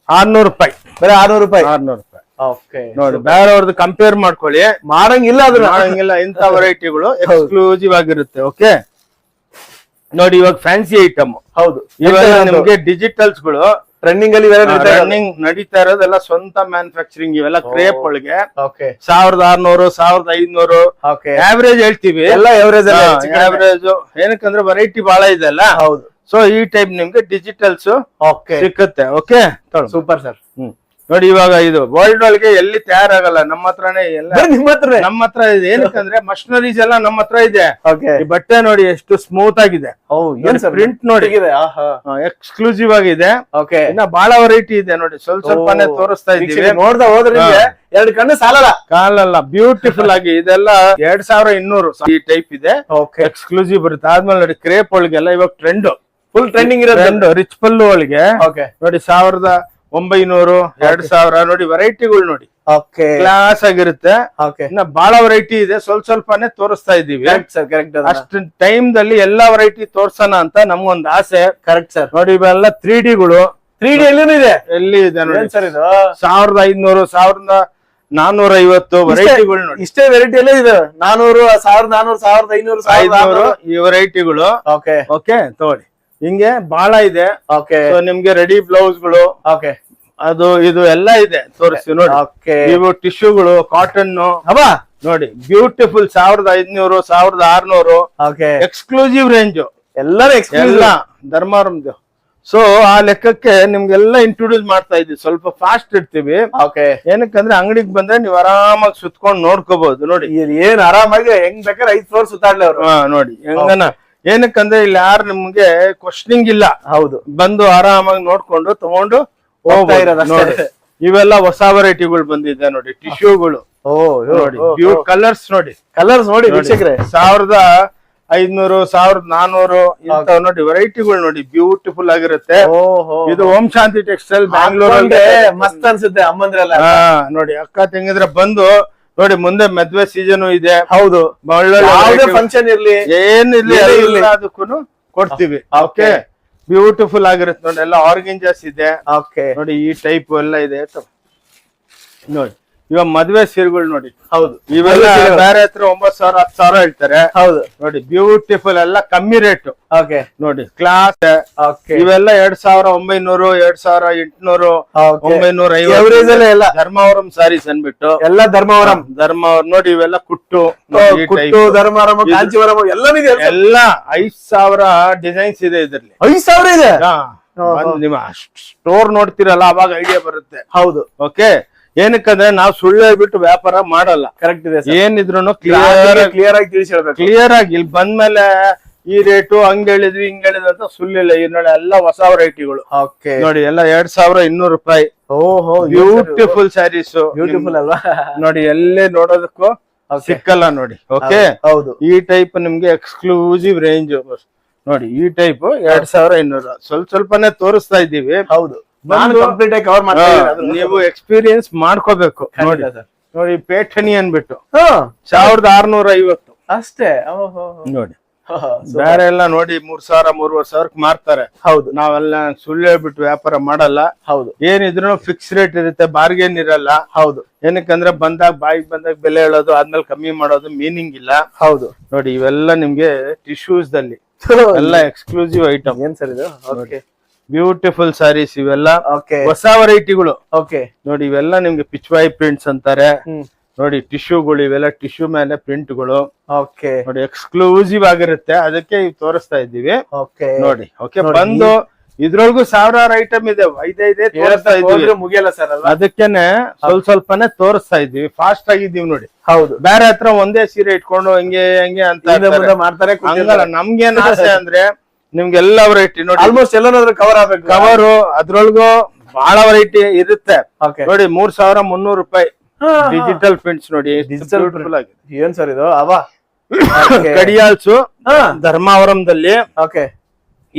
ಆರ್ನೂರು ರೂಪಾಯಿ. ಬರೀ ಆರ್ನೂರು ರೂಪಾಯಿ? ಆರ್ನೂರು ರೂಪಾಯಿ. ಓಕೆ ನೋಡಿ ಬೇರೆಯವ್ರದ್ದು ಕಂಪೇರ್ ಮಾಡ್ಕೊಳ್ಳಿ. ಮಾಡಂಗಿಲ್ಲ ಅದನ್ನ. ಮಾಡಂಗಿಲ್ಲ ಇಂಥ ವೆರೈಟಿಗಳು ಎಕ್ಸ್ಕ್ಲೂಸಿವ್ ಆಗಿರುತ್ತೆ. ಓಕೆ ನೋಡಿ ಇವಾಗ ಫ್ಯಾನ್ಸಿ ಐಟಮ್ ಹೌದು. ಇವಾಗ ನಿಮ್ಗೆ ಡಿಜಿಟಲ್ಸ್ಗಳು ಟ್ರೆಂಡಿಂಗ್ ಅಲ್ಲಿ. ರನ್ನಿಂಗ್ ನಡೀತಾ ಇರೋದೆಲ್ಲ ಸ್ವಂತ ಮ್ಯಾನುಫ್ಯಾಕ್ಚರಿಂಗ್ ಇವೆಲ್ಲ ಕ್ರೇಪ್ ಒಳಗೆ. ಓಕೆ. ಸಾವಿರದ ಆರ್ನೂರು ಸಾವಿರದ ಐದ್ನೂರು. ಓಕೆ. ಆವರೇಜ್ ಹೇಳ್ತೀವಿ. ಎಲ್ಲ ಎವರೇಜ್ ಆವರೇಜ್ ಏನಕ್ಕಂದ್ರೆ ವೆರೈಟಿ ಬಹಳ ಇದೆ ಅಲ್ಲ? ಹೌದು. ಸೊ ಈ ಟೈಪ್ ನಿಮ್ಗೆ ಡಿಜಿಟಲ್ಸ್ ಓಕೆ. ಸಿಕ್ಕುತ್ತೆ. Okay super sir. ನೋಡಿ ಇವಾಗ ಇದು ವರ್ಲ್ಡ್ ಒಳಗೆ ಎಲ್ಲಿ ತಯಾರಾಗಲ್ಲ ನಮ್ಮ ಹತ್ರನೇ ಎಲ್ಲ ನಿಮ್ಮ ಹತ್ರ ನಮ್ಮ ಹತ್ರ ಇದೆ. ಏನಕ್ಕಂದ್ರೆ ಮಷಿನರೀಸ್ ಎಲ್ಲ ನಮ್ಮ ಹತ್ರ ಇದೆ. ಓಕೆ ಈ ಬಟ್ಟೆ ನೋಡಿ ಎಷ್ಟು ಸ್ಮೂತ್ ಆಗಿದೆ. ಪ್ರಿಂಟ್ ನೋಡಿ ಎಕ್ಸ್ಕ್ಲೂಸಿವ್ ಆಗಿದೆ. ಓಕೆ ಇನ್ನ ಬಹಳ ವೆರೈಟಿ ಇದೆ ನೋಡಿ. ಸ್ವಲ್ಪ ಸ್ವಲ್ಪನೇ ತೋರಿಸ್ತಾ ಇದ್ದೀವಿ. ನೋಡ್ದ ಹೋದ್ರೆ ಎರಡು ಕಣ್ಣು ಸಾಲಲ್ಲ. ಕಾಲಲ್ಲ ಬ್ಯೂಟಿಫುಲ್ ಆಗಿ ಇದೆಲ್ಲ ಎರಡ್ ಸಾವಿರ ಇನ್ನೂರು ಈ ಟೈಪ್ ಇದೆ. ಓಕೆ ಎಕ್ಸ್ಕ್ಲೂಸಿವ್ ಬರುತ್ತೆ. ಆದ್ಮೇಲೆ ನೋಡಿ ಕ್ರೇಪ್ ಒಳಗೆಲ್ಲ ಇವಾಗ ಟ್ರೆಂಡ್ ಫುಲ್ ಟ್ರೆಂಡಿಂಗ್ ಇರೋದು ಟ್ರೆಂಡ್ ರಿಚ್ ಪಲ್ಲು ಒಳಗೆ. ಓಕೆ ನೋಡಿ ಸಾವಿರದ ಒಂಬೈನೂರು ಎರಡ್ ಸಾವಿರ ನೋಡಿ ವೆರೈಟಿಗಳು ನೋಡಿ. ಕ್ಲಾಸ್ ಆಗಿರುತ್ತೆ. ಇನ್ನ ಬಹಳ ವೆರೈಟಿ ಇದೆ. ಸ್ವಲ್ಪ ಸ್ವಲ್ಪನೇ ತೋರಿಸ್ತಾ ಇದೀವಿ ಕರೆಕ್ಟ್ ಸರ್ ಕರೆಕ್ಟ್ ಅಷ್ಟು ಟೈಮ್ ದಲ್ಲಿ ಎಲ್ಲಾ ವೆರೈಟಿ ತೋರ್ಸೋಣ ಅಂತ ನಮ್ಗೊಂದ್ ಆಸೆ. ಕರೆಕ್ಟ್ ಸರ್ ನೋಡಿ ಇವೆಲ್ಲ ತ್ರೀ ಡಿಗಳು ತ್ರೀ ಡಿ ಎಲ್ಲಿ ಇದೆ? ಎಲ್ಲಿ ಇದೆ ನೋಡಿ. ಸರ್ ಇದು? ಸಾವಿರದ ಐದ್ನೂರು ಸಾವಿರದ ನಾನೂರ ಐವತ್ತು ವೆರೈಟಿಗಳು ನೋಡಿ. ಇಷ್ಟೇ ವೆರೈಟಿ ಎಲ್ಲ ಇದೆ. ನಾನೂರು ಸಾವಿರದ ನಾನೂರು ಸಾವಿರದ ಐನೂರು ಸಾವಿರದ ಈ ವೆರೈಟಿಗಳು ಓಕೆ ಓಕೆ ತಗೊಳ್ಳಿ. ಹಿಂಗೆ ಬಹಳ ಇದೆ. ಓಕೆ ನಿಮ್ಗೆ ರೆಡಿ ಬ್ಲೌಸ್ಗಳು. ಓಕೆ ಅದು ಇದು ಎಲ್ಲ ಇದೆ. ತೋರಿಸಿ ನೋಡಿ. ಓಕೆ ಇವು ಟಿಶ್ಯೂಗಳು ಕಾಟನ್ ಅವ ನೋಡಿ ಬ್ಯೂಟಿಫುಲ್ ಸಾವಿರದ ಐದ್ನೂರು ಸಾವಿರದ ಆರ್ನೂರು. ಓಕೆ ಎಕ್ಸ್ಕ್ಲೂಸಿವ್ ರೇಂಜ್ ಎಲ್ಲರೂ ಎಕ್ಸ್ಕ್ಲೂಸಿವ್ ಎಲ್ಲ ಧರ್ಮಾರಂದು ಸೊ ಆ ಲೆಕ್ಕಕ್ಕೆ ನಿಮ್ಗೆಲ್ಲ ಇಂಟ್ರೊಡ್ಯೂಸ್ ಮಾಡ್ತಾ ಇದ್ದೀವಿ. ಸ್ವಲ್ಪ ಫಾಸ್ಟ್ ಇರ್ತೀವಿ ಓಕೆ ಏನಕ್ಕಂದ್ರೆ ಅಂಗಡಿಗೆ ಬಂದ್ರೆ ನೀವ್ ಆರಾಮಾಗಿ ಸುತ್ಕೊಂಡು ನೋಡ್ಕೋಬಹುದು ನೋಡಿ. ಏನ್ ಆರಾಮಾಗಿ ಹೆಂಗ್ ಬೇಕಾದ್ರೆ ಐದ್ ಫ್ಲೋರ್ ಸುತ್ತಾಡ್ಲಿ ಅವರು. ಹಾ ನೋಡಿ. ಹೆಂಗನ? ಏನಕ್ಕಂದ್ರೆ ಇಲ್ಲಿ ಯಾರು ನಿಮ್ಗೆ ಕ್ವಶನಿಂಗ್ ಇಲ್ಲ. ಹೌದು. ಬಂದು ಆರಾಮಾಗಿ ನೋಡ್ಕೊಂಡು ತಗೊಂಡು ಹೋಗ್ತಾ ಹೋಗ್ಬೋದು. ಇರೋದು ನೋಡಿ ಇವೆಲ್ಲ ಹೊಸ ವೆರೈಟಿಗಳು ಬಂದಿದೆ ನೋಡಿ ಟಿಶ್ಯೂಗಳು ನೋಡಿ ಕಲರ್ಸ್ ನೋಡಿ. ಕಲರ್ಸ್ ನೋಡಿ. ವೀಕ್ಷಕರೇ. ಸಾವಿರದ ಐದ್ನೂರು ಸಾವಿರದ ನಾನೂರು ಇಂಥವ್ ನೋಡಿ ವೆರೈಟಿಗಳು ನೋಡಿ ಬ್ಯೂಟಿಫುಲ್ ಆಗಿರುತ್ತೆ. ಇದು ಓಂ ಶಾಂತಿ ಟೆಕ್ಸ್ಟೈಲ್ ಬ್ಯಾಂಗ್ಳೂರ್ ಅಲ್ಲಿ ಮಸ್ತ್ ಅನ್ಸುತ್ತೆ ಅಮ್ಮಂದ್ರೆಲ್ಲ. ನೋಡಿ ಅಕ್ಕ ತೆಂಗಿದ್ರೆ ಬಂದು ನೋಡಿ ಮುಂದೆ ಮದ್ವೆ ಸೀಸನ್ ಇದೆ. ಹೌದು. ಒಳ್ಳೊಳ್ಳೆ ಯಾವ್ದೇ ಫಂಕ್ಷನ್ ಇರ್ಲಿ ಏನೇ ಇರ್ಲಿ. ಎಲ್ಲದಕ್ಕೂ ಕೊಡ್ತೀವಿ. ಓಕೆ ಬ್ಯೂಟಿಫುಲ್ ಆಗಿರುತ್ತೆ ನೋಡಿ ಎಲ್ಲ ಆರ್ಗಿಂಜಸ್ ಇದೆ. ಓಕೆ ನೋಡಿ ಈ ಟೈಪ್ ಎಲ್ಲ ಇದೆ. ನೋಡಿ. ಇವಾಗ ಮದ್ವೆ ಸೀರೆಗಳು ನೋಡಿ. ಹೌದು. ಇವೆಲ್ಲ ಬೇರೆ ಹತ್ರ ಒಂಬತ್ ಸಾವಿರ ಹತ್ತು ಸಾವಿರ ಹೇಳ್ತಾರೆ. ಹೌದು. ನೋಡಿ ಬ್ಯೂಟಿಫುಲ್ ಎಲ್ಲ ಕಮ್ಮಿ ರೇಟ್ ಓಕೆ ನೋಡಿ ಕ್ಲಾಸ್ ಇವೆಲ್ಲ ಎರಡ್ ಸಾವಿರ ಒಂಬೈನೂರು ಎರಡ್ ಸಾವಿರ ಎಂಟುನೂರು ಒಂಬೈನೂರ ಐವತ್ತು. ಧರ್ಮಾವರಂ ಸಾರೀಸ್ ಅನ್ಬಿಟ್ಟು ಎಲ್ಲ ಧರ್ಮವರಂ. ಧರ್ಮಾವರಂ. ನೋಡಿ ಇವೆಲ್ಲ ಕುಟ್ಟು ಕುಟ್ಟು. ಧರ್ಮವರಂ ಕಾಂಚಿವರಂ ಎಲ್ಲ ಇದೆ. ಎಲ್ಲ ಐದ್ ಸಾವಿರ ಡಿಸೈನ್ಸ್ ಇದೆ ಇದ್ರಲ್ಲಿ. ಐದ್ ಸಾವಿರ ಇದೆ. ನಿಮ್ಮ ಸ್ಟೋರ್ ನೋಡ್ತಿರಲ್ಲ ಅವಾಗ ಐಡಿಯಾ ಬರುತ್ತೆ. ಹೌದು. ಓಕೆ ಏನಕ್ಕಂದ್ರೆ ನಾವು ಸುಳ್ಳು ಹೇಳ್ಬಿಟ್ಟು ವ್ಯಾಪಾರ ಮಾಡಲ್ಲ. ಕರೆಕ್ಟ್ ಇದೆ ಏನಿದ್ರು ಕ್ಲಿಯರ್ ಕ್ಲಿಯರ್ ಆಗಿ ತಿಳಿಸಿ ಹೇಳ್ಬೇಕು. ಕ್ಲಿಯರ್ ಆಗಿ ಇಲ್ಲಿ ಬಂದ್ಮೇಲೆ ಈ ರೇಟು ಹಂಗ್ ಹೇಳಿದ್ವಿ ಹಿಂಗ್ ಹೇಳಿದ್ವಿ ಅಂತ ಸುಳ್ಳಿಲ್ಲ. ನೋಡಿ ಎಲ್ಲ ಹೊಸ ವೆರೈಟಿಗಳು ನೋಡಿ ಎಲ್ಲ ಎರಡ್ ಸಾವಿರ ಇನ್ನೂರು ರೂಪಾಯಿ. ಓಹೋ ಬ್ಯೂಟಿಫುಲ್ ಸ್ಯಾರೀಸ್ ಬ್ಯೂಟಿಫುಲ್ ಅಲ್ವಾ? ನೋಡಿ ಎಲ್ಲೇ ನೋಡೋದಕ್ಕೂ. ಸಿಕ್ಕಲ್ಲ ನೋಡಿ. ಓಕೆ ಹೌದು ಈ ಟೈಪ್ ನಿಮ್ಗೆ ಎಕ್ಸ್ಕ್ಲೂಸಿವ್ ರೇಂಜ್ ನೋಡಿ ಈ ಟೈಪ್ ಎರಡ್ ಸಾವಿರ ಇನ್ನೂರು. ಸ್ವಲ್ಪ ಸ್ವಲ್ಪನೇ ತೋರಿಸ್ತಾ ಇದ್ದೀವಿ. ಹೌದು. ನಾನು ಕಂಪ್ಲೀಟ್ ಆಗಿ ಕವರ್. ನೀವು ಎಕ್ಸ್ಪೀರಿಯನ್ಸ್ ಮಾಡ್ಕೋಬೇಕು. ನೋಡಿ. ನೋಡಿ ಪೇಠಣಿ ಅನ್ಬಿಟ್ಟು ಸಾವಿರದ ಆರ್ನೂರ ಐವತ್ತು ಅಷ್ಟೇ ನೋಡಿ. ಬೇರೆ ಎಲ್ಲ ನೋಡಿ ಮೂರ್ ಸಾವಿರ ಮೂರುವರೆ ಸಾವಿರಕ್ಕೆ ಮಾರ್ತಾರೆ ಹೌದು. ನಾವೆಲ್ಲ ಸುಳ್ಳು ಹೇಳ್ಬಿಟ್ಟು ವ್ಯಾಪಾರ ಮಾಡಲ್ಲ. ಹೌದು. ಏನಿದ್ರು ಫಿಕ್ಸ್ ರೇಟ್ ಇರುತ್ತೆ ಬಾರ್ಗೇನ್ ಇರಲ್ಲ. ಹೌದು. ಏನಕ್ಕಂದ್ರೆ ಬಂದಾಗ ಬಾಯಿಗೆ ಬಂದಾಗ ಬೆಲೆ ಹೇಳೋದು ಆದ್ಮೇಲೆ ಕಮ್ಮಿ ಮಾಡೋದು ಮೀನಿಂಗ್ ಇಲ್ಲ. ಹೌದು. ನೋಡಿ ಇವೆಲ್ಲ ನಿಮ್ಗೆ ಟಿಶ್ಯೂಸ್ ದಲ್ಲಿ. ಎಲ್ಲ ಎಕ್ಸ್ಕ್ಲೂಸಿವ್ ಐಟಮ್ ಏನ್ ಸರ್ ಇದು? ಓಕೆ ಬ್ಯೂಟಿಫುಲ್ ಸಾರೀಸ್ ಇವೆಲ್ಲ. ಹೊಸ ವೆರೈಟಿಗಳು ಓಕೆ ನೋಡಿ ಇವೆಲ್ಲ ನಿಮ್ಗೆ ವೈ ಪ್ರಿಂಟ್ಸ್ ಅಂತಾರೆ. ನೋಡಿ ಟಿಶ್ಯೂಗಳು ಇವೆಲ್ಲ ಟಿಶ್ಯೂ ಮೇಲೆ ಪ್ರಿಂಟ್ಗಳು ಓಕೆ ನೋಡಿ ಎಕ್ಸ್ಕ್ಲೂಸಿವ್ ಆಗಿರುತ್ತೆ. ಅದಕ್ಕೆ ತೋರಿಸ್ತಾ ಇದ್ದೀವಿ. ನೋಡಿ ಓಕೆ ಬಂದು ಇದ್ರೊಳಗು ಸಾವಿರಾರು ಐಟಮ್ ಇದೆ. ಐದೈದೇ ತೋರಿಸ್ತಾ ಹೋದ್ರೆ ಇದೀವಿ ಮುಗಿಯಲ್ಲ ಸರ್ ಅದಕ್ಕೇನೆ ಸ್ವಲ್ಪ ಸ್ವಲ್ಪನೇ ತೋರಿಸ್ತಾ ಇದೀವಿ ಫಾಸ್ಟ್ ಆಗಿದ್ದೀವಿ ನೋಡಿ. ಹೌದು. ಬೇರೆ ಹತ್ರ ಒಂದೇ ಸೀರೆ ಇಟ್ಕೊಂಡು ಹಂಗೆ ಹಂಗೆ ಅಂತ. ಮಾಡ್ತಾರೆ ನಮ್ಗೆ ನಮ್ಗೇನ್ ಆಸೆ ಅಂದ್ರೆ ನಿಮ್ಗೆಲ್ಲ ವೆರೈಟಿ ನೋಡಿ. ಆಲ್ಮೋಸ್ಟ್ ಎಲ್ಲಾದ್ರೂ ಕವರ್ ಆಗ್ಬೇಕು. ಕವರ್ ಅದ್ರೊಳಗೂ ಬಹಳ ವೆರೈಟಿ ಇರುತ್ತೆ. ಓಕೆ ನೋಡಿ ಮೂರ್ ಸಾವಿರ ಮುನ್ನೂರು ರೂಪಾಯಿ. ಡಿಜಿಟಲ್ ಪ್ರಿಂಟ್ಸ್ ನೋಡಿ ಡಿಜಿಟಲ್ ಏನ್ ಸರ್ ಇದು? ಅವಾ? ಕಡಿಯಾಲ್ಸು ಧರ್ಮಾವರಂದಲ್ಲಿ. ಓಕೆ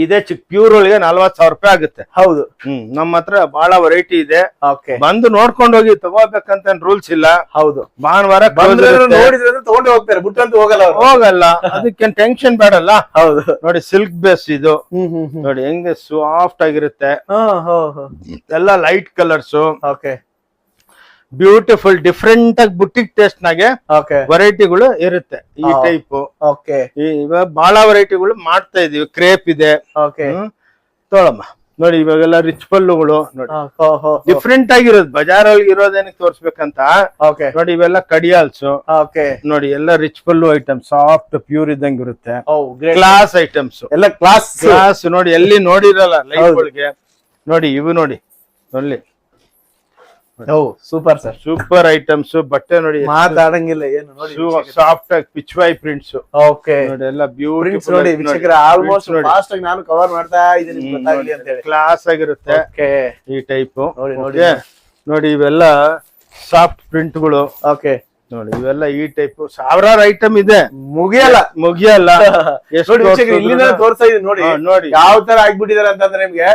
ಇದೇ ಚಿಕ್ಕ ಪ್ಯೂರ್ ಒಳಗೆ ನಲ್ವತ್ ಸಾವಿರ ರೂಪಾಯಿ ಆಗುತ್ತೆ. ಹೌದು. ಹ್ಮ್ ನಮ್ಮ ಹತ್ರ ಬಹಳ ವೆರೈಟಿ ಇದೆ. ಓಕೆ ಬಂದು ನೋಡ್ಕೊಂಡು ಹೋಗಿ ತಗೋಬೇಕಂತ ರೂಲ್ಸ್ ಇಲ್ಲ. ಹೌದು. ಭಾನುವಾರ. ನೋಡಿದ್ರೆ ತಗೊಂಡು ಹೋಗ್ತಾರೆ ಬಿಟ್ಟಂತೂ ಹೋಗಲ್ಲ ಹೋಗಲ್ಲ. ಅದಕ್ಕೆ ಟೆನ್ಷನ್ ಬೇಡಲ್ಲ. ಹೌದು. ನೋಡಿ ಸಿಲ್ಕ್ ಬೇಸ್ ಇದು. ನೋಡಿ ಹೆಂಗೆ ಸಾಫ್ಟ್ ಆಗಿರುತ್ತೆ. ಹಾ ಹೋ ಹೋ. ಎಲ್ಲ light colours okay beautiful different ಆಗಿ ಬುಟ್ಟಿಕ್ ಟೇಸ್ಟ್ ನಾಗೆ ಓಕೆ ವೆರೈಟಿಗಳು ಇರುತ್ತೆ ಈ ಟೈಪ್ ಓಕೆ ಇವಾಗ ಬಹಳ ವೆರೈಟಿಗಳು ಮಾಡ್ತಾ ಇದೀವಿ. ಕ್ರೇಪ್ ಇದೆ. ತೊಗೊಳಮ್ಮ ನೋಡಿ ಇವಾಗೆಲ್ಲ ರಿಚ್ ಪಲ್ಲುಗಳು ನೋಡಿ. ಹೋ ಹೋ ಡಿಫ್ರೆಂಟ್ ಆಗಿರೋದು. ಬಜಾರ್ ಅಲ್ಲಿ ಇರೋದೇನಕ್ ತೋರ್ಸ್ಬೇಕಂತ? ಓಕೆ ನೋಡಿ ಇವೆಲ್ಲ ಕಡಿಯಾಲ್ಸು. ಓಕೆ ನೋಡಿ ಎಲ್ಲ rich pallu item soft pure ಇದ್ದಂಗೆ ಇರುತ್ತೆ. ಕ್ಲಾಸ್ ಐಟಮ್ಸ್ ಎಲ್ಲ ಕ್ಲಾಸ್ ಕ್ಲಾಸ್ ನೋಡಿ ಎಲ್ಲಿ ನೋಡಿರಲ್ಲ ಲೈಟ್. ಒಳಗೆ. ನೋಡಿ ಇವು ನೋಡಿ. Oh super sir super items ಬಟ್ಟೆ ನೋಡಿ ಮಾತಾಡಂಗಿಲ್ಲ ಏನು ನೋಡಿ ಸಾಫ್ಟ್ ಆಗಿ ಪಿಚ್ವೈ ಪ್ರಿಂಟ್ಸ್ ಓಕೆ ನೋಡಿ ಎಲ್ಲ ಪ್ರಿಂಟ್ಸ್ ನೋಡಿ ವೀಕ್ಷಕರ ಆಲ್ಮೋಸ್ಟ್ ಫಾಸ್ಟ್ ಆಗಿ ನಾನು ಕವರ್ ಮಾಡ್ತಾ ಇದೀನಿ ನಿಮಗೆ ಗೊತ್ತಾಗ್ಲಿ ಅಂತ ಹೇಳಿ ಕ್ಲಾಸ್ ಆಗಿರುತ್ತೆ ಓಕೆ ಈ ಟೈಪ್ ನೋಡಿ, ನೋಡಿ. ನೋಡಿ ಇವೆಲ್ಲ ಸಾಫ್ಟ್ ಪ್ರಿಂಟ್ಗಳು ಓಕೆ ನೋಡಿ ಇವೆಲ್ಲ ಈ ಟೈಪ್ ಸಾವಿರಾರು ಐಟಮ್ ಇದೆ. ಮುಗಿಯಲ್ಲ. ಮುಗಿಯಲ್ಲ. ಎಷ್ಟು ನೋಡಿ ತೋರಿಸ್ತಾ ಇದೀನಿ ನೋಡಿ. ನೋಡಿ. ಯಾವ ತರ ಆಗ್ಬಿಟ್ಟಿದಾರೆ ಅಂತಂದ್ರೆ ನಿಮ್ಗೆ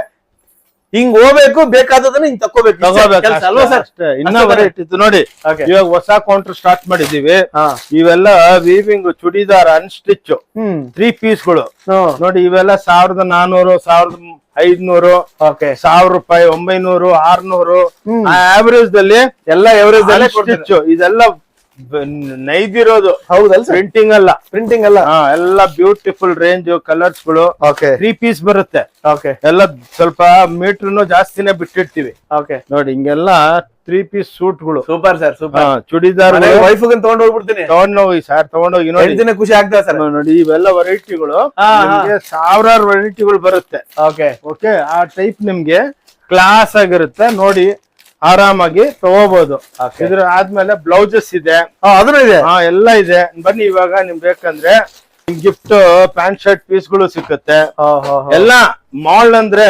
ಹಿಂಗ್ ಹೋಗ್ಬೇಕು ಬೇಕಾದದನ್ನ ಹಿಂಗ್ ತಕೋಬೇಕು ತಗೋಬೇಕು ನೋಡಿ ಇವಾಗ ಹೊಸ ಕೌಂಟರ್ ಸ್ಟಾರ್ಟ್ ಮಾಡಿದೀವಿ ಇವೆಲ್ಲ ವೀವಿಂಗ್ ಚುಡಿದಾರ ಅನ್ಸ್ಟಿಚ್ ತ್ರೀ ಪೀಸ್ಗಳು. ನೋಡಿ ಇವೆಲ್ಲ ಸಾವಿರದ ನಾನೂರು ಸಾವಿರದ ಐದ್ನೂರು ಓಕೆ ಸಾವಿರ ರೂಪಾಯಿ ಒಂಬೈನೂರು ಆರ್ನೂರು. ಆವರೇಜ್ ದಲ್ಲಿ ಎಲ್ಲ ಎವರೇಜ್ ಇದೆಲ್ಲ ನೈದಿರೋದು. ಹೌದಲ್ ಪ್ರಿಂಟಿಂಗ್ ಅಲ್ಲ. ಪ್ರಿಂಟಿಂಗ್ ಅಲ್ಲ. ಹಾ ಎಲ್ಲ ಬ್ಯೂಟಿಫುಲ್ ರೇಂಜ್ ಕಲರ್ಸ್ಗಳು. ಓಕೆ ತ್ರೀ ಪೀಸ್ ಬರುತ್ತೆ. ಓಕೆ ಎಲ್ಲ ಸ್ವಲ್ಪ ಮೀಟರ್ನು ಜಾಸ್ತಿನೇ ಬಿಟ್ಟಿರ್ತೀವಿ. ಓಕೆ ನೋಡಿ ಹಿಂಗೆಲ್ಲ ತ್ರೀ ಪೀಸ್ ಸೂಟ್ಗಳು ಸೂಪರ್ ಸರ್ ಸೂಪರ್ ಚುಡಿದಾರ್ ವೈಫ್ಗೆ ತಗೊಂಡ್ ಹೋಗ್ಬಿಡ್ತೀನಿ ತಗೊಂಡೋಗಿ ಸರ್ ತಗೊಂಡೋಗಿ ನೋಡಿ. ಖುಷಿ ಆಗ್ತದೆ ಸರ್. ನೋಡಿ ಇವೆಲ್ಲ ವೆರೈಟಿಗಳು ಸಾವಿರಾರು ವೆರೈಟಿಗಳು ಬರುತ್ತೆ. ಓಕೆ ಓಕೆ ಆ ಟೈಪ್ ನಿಮ್ಗೆ ಕ್ಲಾಸ್ ಆಗಿರುತ್ತೆ. ನೋಡಿ ಆರಾಮಾಗಿ ತಗೋಬಹುದು. ಇದ್ರ ಆದ್ಮೇಲೆ ಬ್ಲೌಸಸ್ ಇದೆ. ಅದನ್ನು ಇದೆ. ಹಾ ಎಲ್ಲ ಇದೆ. ಬನ್ನಿ ಇವಾಗ ನಿಮ್ ಬೇಕಂದ್ರೆ ಗಿಫ್ಟ್ ಪ್ಯಾಂಟ್ ಶರ್ಟ್ ಪೀಸ್ಗಳು ಸಿಕ್ಕುತ್ತೆ. ಹೋ, ಹೋ, ಹೋ. ಎಲ್ಲ ಮಾಲ್ ಅಂದ್ರೆ.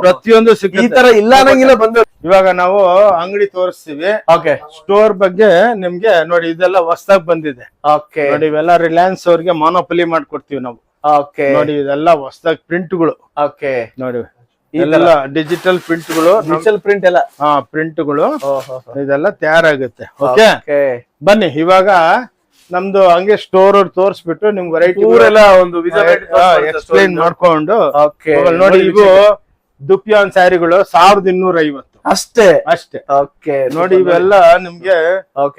ಪ್ರತಿಯೊಂದು ಈ ತರ ಇಲ್ಲ ಅನ್ನಂಗಿಲ್ಲ ಬಂದು. ಇವಾಗ ನಾವು ಅಂಗಡಿ ತೋರಿಸ್ತೀವಿ. ಓಕೆ ಸ್ಟೋರ್ ಬಗ್ಗೆ ನಿಮ್ಗೆ ನೋಡಿ ಇದೆಲ್ಲ ಹೊಸದಾಗಿ ಬಂದಿದೆ. ಓಕೆ ನೋಡಿ ಇವೆಲ್ಲ ರಿಲಯನ್ಸ್ ಅವ್ರಿಗೆ ಮಾನೋಪಲಿ ಮಾಡ್ಕೊಡ್ತೀವಿ ನಾವು. ಓಕೆ ನೋಡಿ ಇದೆಲ್ಲ ಹೊಸದಾಗಿ ಪ್ರಿಂಟ್ಗಳು ಓಕೆ ನೋಡಿ. ಎಲ್ಲ ಡಿಜಿಟಲ್ ಪ್ರಿಂಟ್ಗಳು ಡಿಜಿಟಲ್ ಪ್ರಿಂಟ್ ಎಲ್ಲ. ಹಾ ಪ್ರಿಂಟ್ಗಳು ಗಳು. ಇದೆಲ್ಲ ತಯಾರಾಗುತ್ತೆ. ಓಕೆ ಬನ್ನಿ ಇವಾಗ ನಮ್ದು ಹಂಗೆ ಸ್ಟೋರ್ ಅವ್ರು ತೋರಿಸ್ಬಿಟ್ಟು ನಿಮ್ ವೆರೈಟಿ ಊರೆಲ್ಲ ಒಂದು ಎಕ್ಸ್ಪ್ಲೈನ್ ಮಾಡ್ಕೊಂಡು. ನೋಡಿ ಇವು ದುಪ್ಯಾನ್ ಸ್ಯಾರಿಗಳು ಸಾವಿರದ ಇನ್ನೂರ ಐವತ್ತು ಅಷ್ಟೇ? ಅಷ್ಟೇ. ಓಕೆ ನೋಡಿ ಇವೆಲ್ಲ ನಿಮ್ಗೆ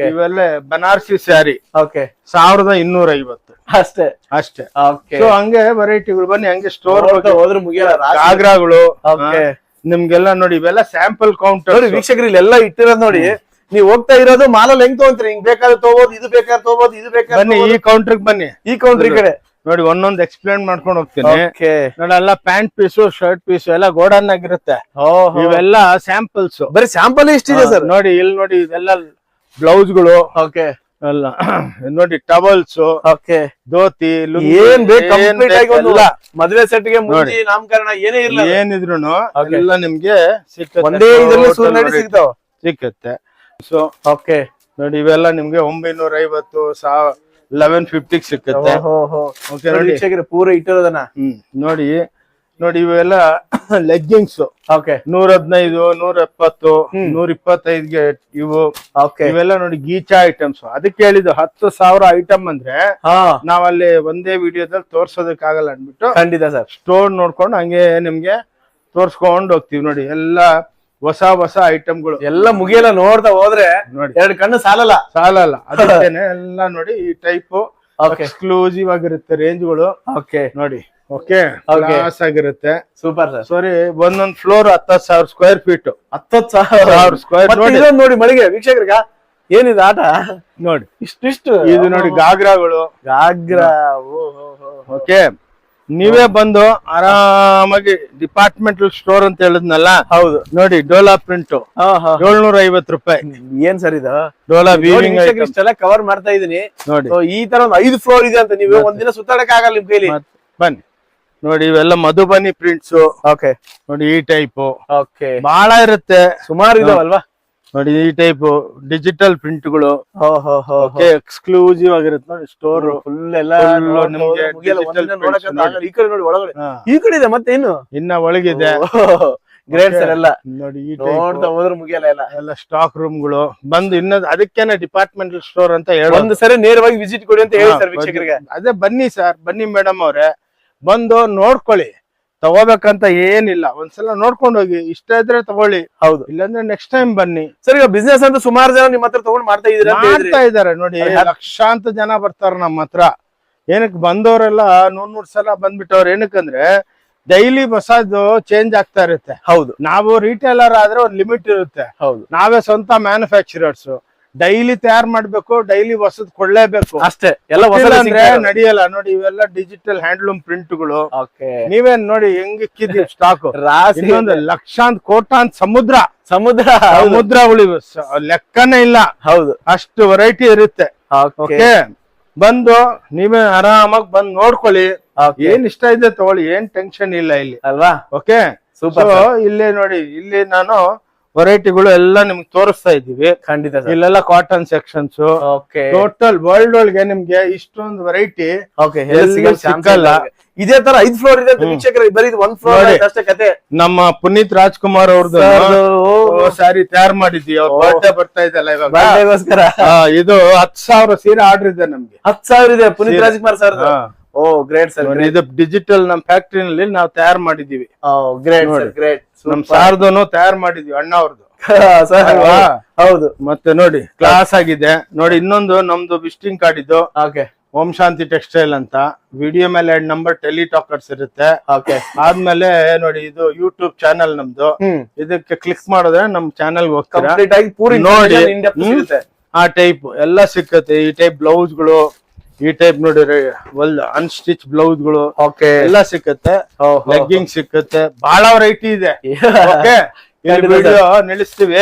ಇವೆಲ್ಲ ಬನಾರಸಿ ಸ್ಯಾರಿ ಓಕೆ. ಸಾವಿರದ ಇನ್ನೂರ ಐವತ್ತು. ಅಷ್ಟೇ. ಅಷ್ಟೇ. ಓಕೆ. ಸೊ ಹಂಗೆ ವೆರೈಟಿಗಳು ಬನ್ನಿ ಹಂಗೆ ಸ್ಟೋರ್ ಹೋದ್ರೆ ಮುಗಿಯಲ್ಲ ಆಗ್ರಾಗಳು ಓಕೆ. ನಿಮ್ಗೆಲ್ಲ ನೋಡಿ ಇವೆಲ್ಲ ಸ್ಯಾಂಪಲ್ ಕೌಂಟರ್ ನೋಡಿ ವೀಕ್ಷಕರು ಇಲ್ಲೆಲ್ಲ ಇಟ್ಟಿರೋದು ನೋಡಿ. ನೀವ್ ಹೋಗ್ತಾ ಇರೋದು ಮಾಲಲ್ಲಿ ಹೆಂಗ್ ತಗೊಂತೀರಿ? ಹಿಂಗ್ ಬೇಕಾದ್ರೆ ತಗೋಬಹುದು ಇದು ಬೇಕಾದ್ರೆ ತಗೋಬಹುದು ಇದು ಬನ್ನಿ ಈ ಕೌಂಟ್ರಿಗೆ ಕೌಂಟರ್ ಬನ್ನಿ. ಈ ಕೌಂಟ್ರಿ ಕಡೆ. ನೋಡಿ ಒಂದೊಂದ್ ಎಕ್ಸ್ಪ್ಲೇನ್ ಮಾಡ್ಕೊಂಡು ಹೋಗ್ತೀನಿ. ಓಕೆ ನೋಡಿ ಎಲ್ಲ ಪ್ಯಾಂಟ್ ಪೀಸು ಶರ್ಟ್ ಪೀಸು ಎಲ್ಲ ಗೋಡನ್ ಆಗಿರುತ್ತೆ. ಇವೆಲ್ಲ ಸ್ಯಾಂಪಲ್ಸ್ ಬರೀ ಸ್ಯಾಂಪಲ್ ಇಷ್ಟಿದೆ ಸರ್ ನೋಡಿ ಇಲ್ಲಿ ನೋಡಿ ಇದೆಲ್ಲ ಬ್ಲೌಸ್ಗಳು ಓಕೆ ಎಲ್ಲ ನೋಡಿ ಟವಲ್ಸ್ ಓಕೆ ಧೋತಿ ಏನ್ ಮದ್ವೆ ಸೆಟ್ಗೆ ನಾಮಕರಣ ಏನೇ ಇಲ್ಲ. ಏನಿದ್ರು ಎಲ್ಲ ನಿಮ್ಗೆ variety ಸಿಗ್ತಾವ. ಸಿಕ್ಕತ್ತೆ. ಸೊ ಓಕೆ ನೋಡಿ ಇವೆಲ್ಲ ನಿಮ್ಗೆ ಒಂಬೈನೂರ ಐವತ್ತು ಸಾವ ಲೆವೆನ್ ಫಿಫ್ಟಿ ಸಿಕ್ಕತ್ತೆ. ಪೂರ ಇಟ್ಟಿರೋದನ್ನ? ಹ್ಮ್ ನೋಡಿ. ನೋಡಿ ಇವೆಲ್ಲ ಲೆಗ್ಗಿಂಗ್ಸ್ ಓಕೆ. ನೂರ ಹದಿನೈದು ನೂರ ಎಪ್ಪತ್ತು ನೂರ ಇಪ್ಪತ್ತೈದ್ಗೆ ಇವು. ಓಕೆ. ಇವೆಲ್ಲ ನೋಡಿ ಗೀಚಾ ಐಟಮ್ಸ್ ಅದಕ್ಕೆ ಹೇಳಿದ್ದು ಹತ್ತು ಸಾವಿರ ಐಟಮ್ ಅಂದ್ರೆ ಹಾ. ನಾವಲ್ಲಿ ಒಂದೇ ವಿಡಿಯೋದಲ್ಲಿ ತೋರ್ಸೋದಕ್ಕಾಗಲ್ಲ ಅಂದ್ಬಿಟ್ಟು ಖಂಡಿತ ಸರ್. ಸ್ಟೋರ್ ನೋಡ್ಕೊಂಡು ಹಂಗೆ ನಿಮ್ಗೆ ತೋರ್ಸ್ಕೊಂಡು ಹೋಗ್ತಿವಿ ನೋಡಿ. ಎಲ್ಲ ಹೊಸ ಹೊಸ ಐಟಮ್ಗಳು ಎಲ್ಲ ಮುಗಿಯಲ್ಲ ನೋಡ್ತಾ ಹೋದ್ರೆ ನೋಡಿ. ಎರಡು ಕಣ್ಣು ಸಾಲಲ್ಲ. ಸಾಲಲ್ಲ. ಅದಕ್ಕೇನೆ ಎಲ್ಲ ನೋಡಿ ಈ ಟೈಪ್ ಎಕ್ಸ್ಕ್ಲೂಸಿವ್ ಆಗಿರುತ್ತೆ ರೇಂಜ್ಗಳು ಓಕೆ ನೋಡಿ ಓಕೆ. ಕ್ಲಾಸ್ ಆಗಿರುತ್ತೆ. ಸೂಪರ್ ಸರ್ ಸಾರಿ ಒಂದೊಂದ್ ಫ್ಲೋರ್ ಹತ್ತತ್ತು ಸಾವಿರ ಸ್ಕ್ವೇರ್ ಫೀಟ್ ಹತ್ತತ್ತು ಸಾವಿರ? ಸ್ಕ್ವೇರ್ ನೋಡಿ. ಮಳಿಗೆ ವೀಕ್ಷಕರಿಗ. ಏನಿದೆ ಆಟ? ನೋಡಿ. ಇಷ್ಟಿಷ್ಟು ಇದು ನೋಡಿ ಗಾಗ್ರಾಗಳು ಗಾಗ್ರ ಓಕೆ ನೀವೇ ಬಂದು ಆರಾಮಾಗಿ ಡಿಪಾರ್ಟ್ಮೆಂಟಲ್ ಸ್ಟೋರ್ ಅಂತ ಹೇಳಿದ್ನಲ್ಲ? ಹೌದು. ನೋಡಿ ಡೋಲಾ ಪ್ರಿಂಟ್ ಏಳ್ನೂರ ಐವತ್ ರೂಪಾಯಿ. ಏನ್ ಸರ್ ಇದು? ಡೋಲಾ ಇಷ್ಟೆಲ್ಲ ಕವರ್ ಮಾಡ್ತಾ ಇದೀನಿ. ನೋಡಿ. ಈ ತರ ಒಂದು ಐದು ಫ್ಲೋರ್ ಇದೆ ಅಂತ ನೀವು ಒಂದಿನ ಸುತ್ತಾಡಕ್ ಆಗಲ್ಲ ನಿಮ್ ಕೈಲಿ. ಬನ್ನಿ. ನೋಡಿ ಇವೆಲ್ಲ ಮಧುಬನಿ ಪ್ರಿಂಟ್ಸ್ ಓಕೆ ನೋಡಿ ಈ ಟೈಪ್ ಓಕೆ ಬಹಳ ಇರುತ್ತೆ. ಸುಮಾರು ಇದಾವಲ್ವಾ? ನೋಡಿ ಈ ಟೈಪ್ ಡಿಜಿಟಲ್ ಪ್ರಿಂಟ್ಗಳು ಎಕ್ಸ್ಕ್ಲೂಸಿವ್ ಆಗಿರುತ್ತೆ ನೋಡಿ ಸ್ಟೋರ್ ಫುಲ್ ಎಲ್ಲ. ಈ ಕಡೆ ನೋಡಿ ಒಳಗಡೆ. ಈ ಕಡೆ ಇದೆ ಮತ್ತೆ ಇನ್ನು? ಇನ್ನ ಒಳಗಿದೆ. ಗ್ರೇಟ್ ಸರ್ ಎಲ್ಲ. ನೋಡಿ ಈ ನೋಡ್ತಾ ಟೈಪ್ ಹೋದ್ರೆ ಮುಗಿಯಲ್ಲ ಎಲ್ಲ. ಎಲ್ಲ ಸ್ಟಾಕ್ ರೂಮ್ಗಳು ಬಂದು ಇನ್ನ ಅದಕ್ಕೇನೆ ಡಿಪಾರ್ಟ್ಮೆಂಟಲ್ ಸ್ಟೋರ್ ಅಂತ ಹೇಳೋದು. ಒಂದು ಸರಿ ನೇರವಾಗಿ ವಿಸಿಟ್ ಕೊಡಿ ಅಂತ ಹೇಳಿ ಸರ್ ವೀಕ್ಷಕರಿಗೆ. ಅದೇ ಬನ್ನಿ ಸರ್ ಬನ್ನಿ ಮೇಡಮ್ ಅವ್ರೆ. ಬಂದು ನೋಡ್ಕೊಳ್ಳಿ. ತಗೋಬೇಕಂತ ಏನಿಲ್ಲ. ಒಂದ್ಸಲ ನೋಡ್ಕೊಂಡು ಹೋಗಿ ಇಷ್ಟ ಇದ್ರೆ ತಗೊಳ್ಳಿ. ಹೌದು. ಇಲ್ಲಾಂದ್ರೆ ನೆಕ್ಸ್ಟ್ ಟೈಮ್ ಬನ್ನಿ. ಸರ್ ಈಗ ಬಿಸ್ನೆಸ್ ಅಂತ ಸುಮಾರು ಜನ ನಿಮ್ಮ ಹತ್ರ ತಗೊಂಡ್ ಮಾಡ್ತಾ ಇದ್ರೆ ಅಂತ ಹೇಳಿದ್ರಿ. ಮಾಡ್ತಾ ಇದಾರೆ ನೋಡಿ ಲಕ್ಷಾಂತ ಜನ ಬರ್ತಾರ ನಮ್ಮ ಹತ್ರ. ಏನಕ್ಕೆ ಬಂದವರೆಲ್ಲ ನೂರ್ ನೂರ್ ಸಲ ಬಂದ್ಬಿಟ್ಟವ್ರು ಏನಕ್ಕಂದ್ರೆ ಡೈಲಿ ಹೊಸದು ಚೇಂಜ್ ಆಗ್ತಾ ಇರುತ್ತೆ. ಹೌದು. ನಾವು ರಿಟೇಲರ್ ಆದ್ರೆ ಒಂದ್ ಲಿಮಿಟ್ ಇರುತ್ತೆ. ಹೌದು. ನಾವೇ ಸ್ವಂತ ಮ್ಯಾನುಫ್ಯಾಕ್ಚರರ್ಸ್ ಡೈಲಿ ತಯಾರು ಮಾಡ್ಬೇಕು ಡೈಲಿ ಹೊಸದ್ ಕೊಡ್ಲೇಬೇಕು. ಅಷ್ಟೇ ಎಲ್ಲ ಅಂದ್ರೆ ನಡೆಯಲ್ಲ ನೋಡಿ ಇವೆಲ್ಲ ಡಿಜಿಟಲ್ ಹ್ಯಾಂಡ್ಲೂಮ್ ಪ್ರಿಂಟ್ಗಳು ನೀವೇನ್ ನೋಡಿ ಹೆಂಗ್ ಇಕ್ಕಿದ್ವಿ ಸ್ಟಾಕ್ ಇನ್ನೊಂದು ಲಕ್ಷಾಂತ ಕೋಟಾಂತ ಸಮುದ್ರ. ಸಮುದ್ರ. ಸಮುದ್ರ ಉಳಿವ ಸ- ಲೆಕ್ಕನೇ ಇಲ್ಲ. ಹೌದು. ಅಷ್ಟು ವೆರೈಟಿ ಇರುತ್ತೆ. ಓಕೆ. ಬಂದು ನೀವೇ ಆರಾಮಾಗಿ ಬಂದ್ ನೋಡ್ಕೊಳ್ಳಿ. ಏನ್ ಇಷ್ಟ ಇದೆ ತಗೊಳ್ಳಿ ಏನ್ ಟೆನ್ಷನ್ ಇಲ್ಲ ಇಲ್ಲಿ. ಅಲ್ವಾ? ಓಕೆ? ಸೊ ಸೂಪರ್ ಇಲ್ಲಿ ನೋಡಿ ಇಲ್ಲಿ ನಾನು ವೆರೈಟಿಗಳು ಎಲ್ಲ ನಿಮ್ಗೆ ತೋರಿಸ್ತಾ ಇದೀವಿ ಖಂಡಿತ ಇಲ್ಲೆಲ್ಲ cotton sections okay total world ಒಳಗೆ ನಿಮ್ಗೆ ಇಷ್ಟೊಂದು ವೆರೈಟಿ ಓಕೆ ಎಲ್ಲೂ ಸಿಕ್ಕಲ್ಲ. ಇದೇ ತರ ಐದ್ ಫ್ಲೋರ್ ಇದೆ ಅಂತ ಹ್ಮ್. ವೀಕ್ಷಕರು ಬರೀ ಒಂದ್ ಫ್ಲೋರ್ ನೋಡಿ. ಅಷ್ಟೇ ಕತೆ. ನಮ್ಮ ಪುನೀತ್ ರಾಜ್ಕುಮಾರ್ ಅವ್ರದ್ದು ಸ್ಯಾರಿ ತಯಾರು ಮಾಡಿದ್ವಿ ಅವ್ರ ಬರ್ತಾ ಬರ್ಡೇ ಬರ್ತಾ ಇದೆಲ್ಲ ಇವಾಗ. ಬರ್ಡೇಗೋಸ್ಕರ ಆ, ಇದು ಹತ್ ಸಾವಿರ ಸೀರೆ ಆರ್ಡರ್ ಇದೆ ನಮ್ಗೆ. ಹತ್ ಸಾವಿರ ಇದೆ ಪುನೀತ್ ರಾಜ್ಕುಮಾರ್ ಸರ್ ಹಾ. ಓ ಗ್ರೇಟ್ ಸರ್ ನೋಡಿ, ಇದು ಡಿಜಿಟಲ್ ನಮ್ ಫ್ಯಾಕ್ಟ್ರಿನಲ್ಲಿ ನಾವು ತಯಾರು ಗ್ರೇಟ್ ನೋಡಿ. ಗ್ರೇಟ್ ನಮ್ ಸಾರ್ದನು ತಯಾರು ಮಾಡಿದ್ವಿ ಅಣ್ಣ ಅವ್ರದ್ದು ಸರ್ ಅಲ್ವಾ? ಹೌದು. ಮತ್ತೆ ನೋಡಿ ಕ್ಲಾಸ್ ಆಗಿದೆ. ನೋಡಿ ಇನ್ನೊಂದು ನಮ್ದು ವಿಸಿಟಿಂಗ್ ಕಾರ್ಡ್ ಇದ್ದು ಓಕೆ ಓಂ ಶಾಂತಿ ಟೆಕ್ಸ್ಟೈಲ್ ಅಂತ. ವಿಡಿಯೋ ಮೇಲೆ ಎರಡ್ ನಂಬರ್ ಟೆಲಿ ಟಾಕರ್ಸ್ ಇರುತ್ತೆ. ಓಕೆ ಆದ್ಮೇಲೆ ನೋಡಿ ಇದು ಯೂಟ್ಯೂಬ್ ಚಾನೆಲ್ ನಮ್ದು. ಹ್ಮ್. ಇದಕ್ಕೆ ಕ್ಲಿಕ್ ಮಾಡಿದ್ರೆ ನಮ್ ಚಾನೆಲ್ ಹೋಗ್ತಾರೆ? ಕಂಪ್ಲೀಟ್ ಆಗಿ ಪೂರಿ ನೋಡಿ. ಹ್ಮ್. ಸಿಗುತ್ತೆ. ಆ ಟೈಪ್ ಎಲ್ಲ ಸಿಕ್ಕತ್ತೆ. ಈ ಟೈಪ್ ಬ್ಲೌಸ್ಗಳು ಈ ಟೈಪ್ ನೋಡಿ ಒಲ್ ಅನ್ಸ್ಟಿಚ್ ಬ್ಲೌಸ್ಗಳು ಎಲ್ಲ ಸಿಕ್ಕತ್ತೆ. ಲೆಗ್ಗಿಂಗ್ ಸಿಕ್ಕತ್ತೆ. ಬಹಳ ವೆರೈಟಿ ಇದೆ. ನಿಲ್ಲಿಸ್ತೀವಿ.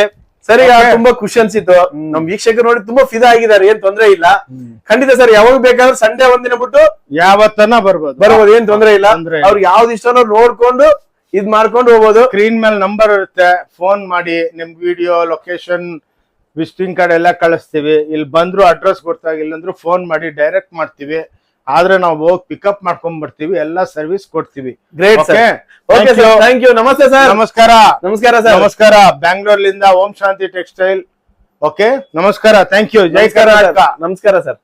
ಸರಿ ತುಂಬಾ ಖುಷಿ ಅನ್ಸಿತ್ತು ನಮ್ ವೀಕ್ಷಕರು ನೋಡಿ ತುಂಬಾ ಫಿದಾ ಆಗಿದ್ದಾರೆ ಏನ್ ತೊಂದ್ರೆ ಇಲ್ಲ. ಖಂಡಿತ ಸರ್ ಯಾವಾಗ ಬೇಕಾದ್ರೂ ಸಂಡೇ ಒಂದಿನ ಬಿಟ್ಟು ಯಾವತ್ತನ ಬರ್ಬೋದು. ಬರ್ಬೋದು ಏನ್ ತೊಂದ್ರೆ ಇಲ್ಲ. ಅವ್ರು ಯಾವ್ದು ಇಷ್ಟನೋ ನೋಡ್ಕೊಂಡು ಇದ್ ಮಾಡ್ಕೊಂಡು ಹೋಗ್ಬೋದು ಸ್ಕ್ರೀನ್ ಮೇಲೆ ನಂಬರ್ ಇರುತ್ತೆ. ಫೋನ್ ಮಾಡಿ ನಿಮ್ ವಿಡಿಯೋ ಲೊಕೇಶನ್ ವಿಸಿಟಿಂಗ್ ಕಾರ್ಡ್ ಎಲ್ಲ ಕಳಿಸ್ತೀವಿ. ಇಲ್ಲಿ ಬಂದ್ರು ಅಡ್ರೆಸ್ ಗೊತ್ತಾಗಿಲ್ಲ ಅಂದ್ರು ಫೋನ್ ಮಾಡಿ ಡೈರೆಕ್ಟ್ ಮಾಡ್ತೀವಿ. ಆದ್ರೆ ನಾವು ಹೋಗಿ ಪಿಕಪ್ ಮಾಡ್ಕೊಂಡ್ ಬರ್ತೀವಿ ಎಲ್ಲ ಸರ್ವಿಸ್ ಕೊಡ್ತೀವಿ. ಗ್ರೇಟ್ ಥ್ಯಾಂಕ್ ಯು ನಮಸ್ತೆ ಸರ್ ನಮಸ್ಕಾರ. ನಮಸ್ಕಾರ ಸರ್ ನಮಸ್ಕಾರ. ಬ್ಯಾಂಗ್ಳೂರ್ಲಿಂದ ಓಂ ಶಾಂತಿ ಟೆಕ್ಸ್ಟೈಲ್. ಓಕೆ ನಮಸ್ಕಾರ. Thank you Jai Karnataka. ನಮಸ್ಕಾರ ಸರ್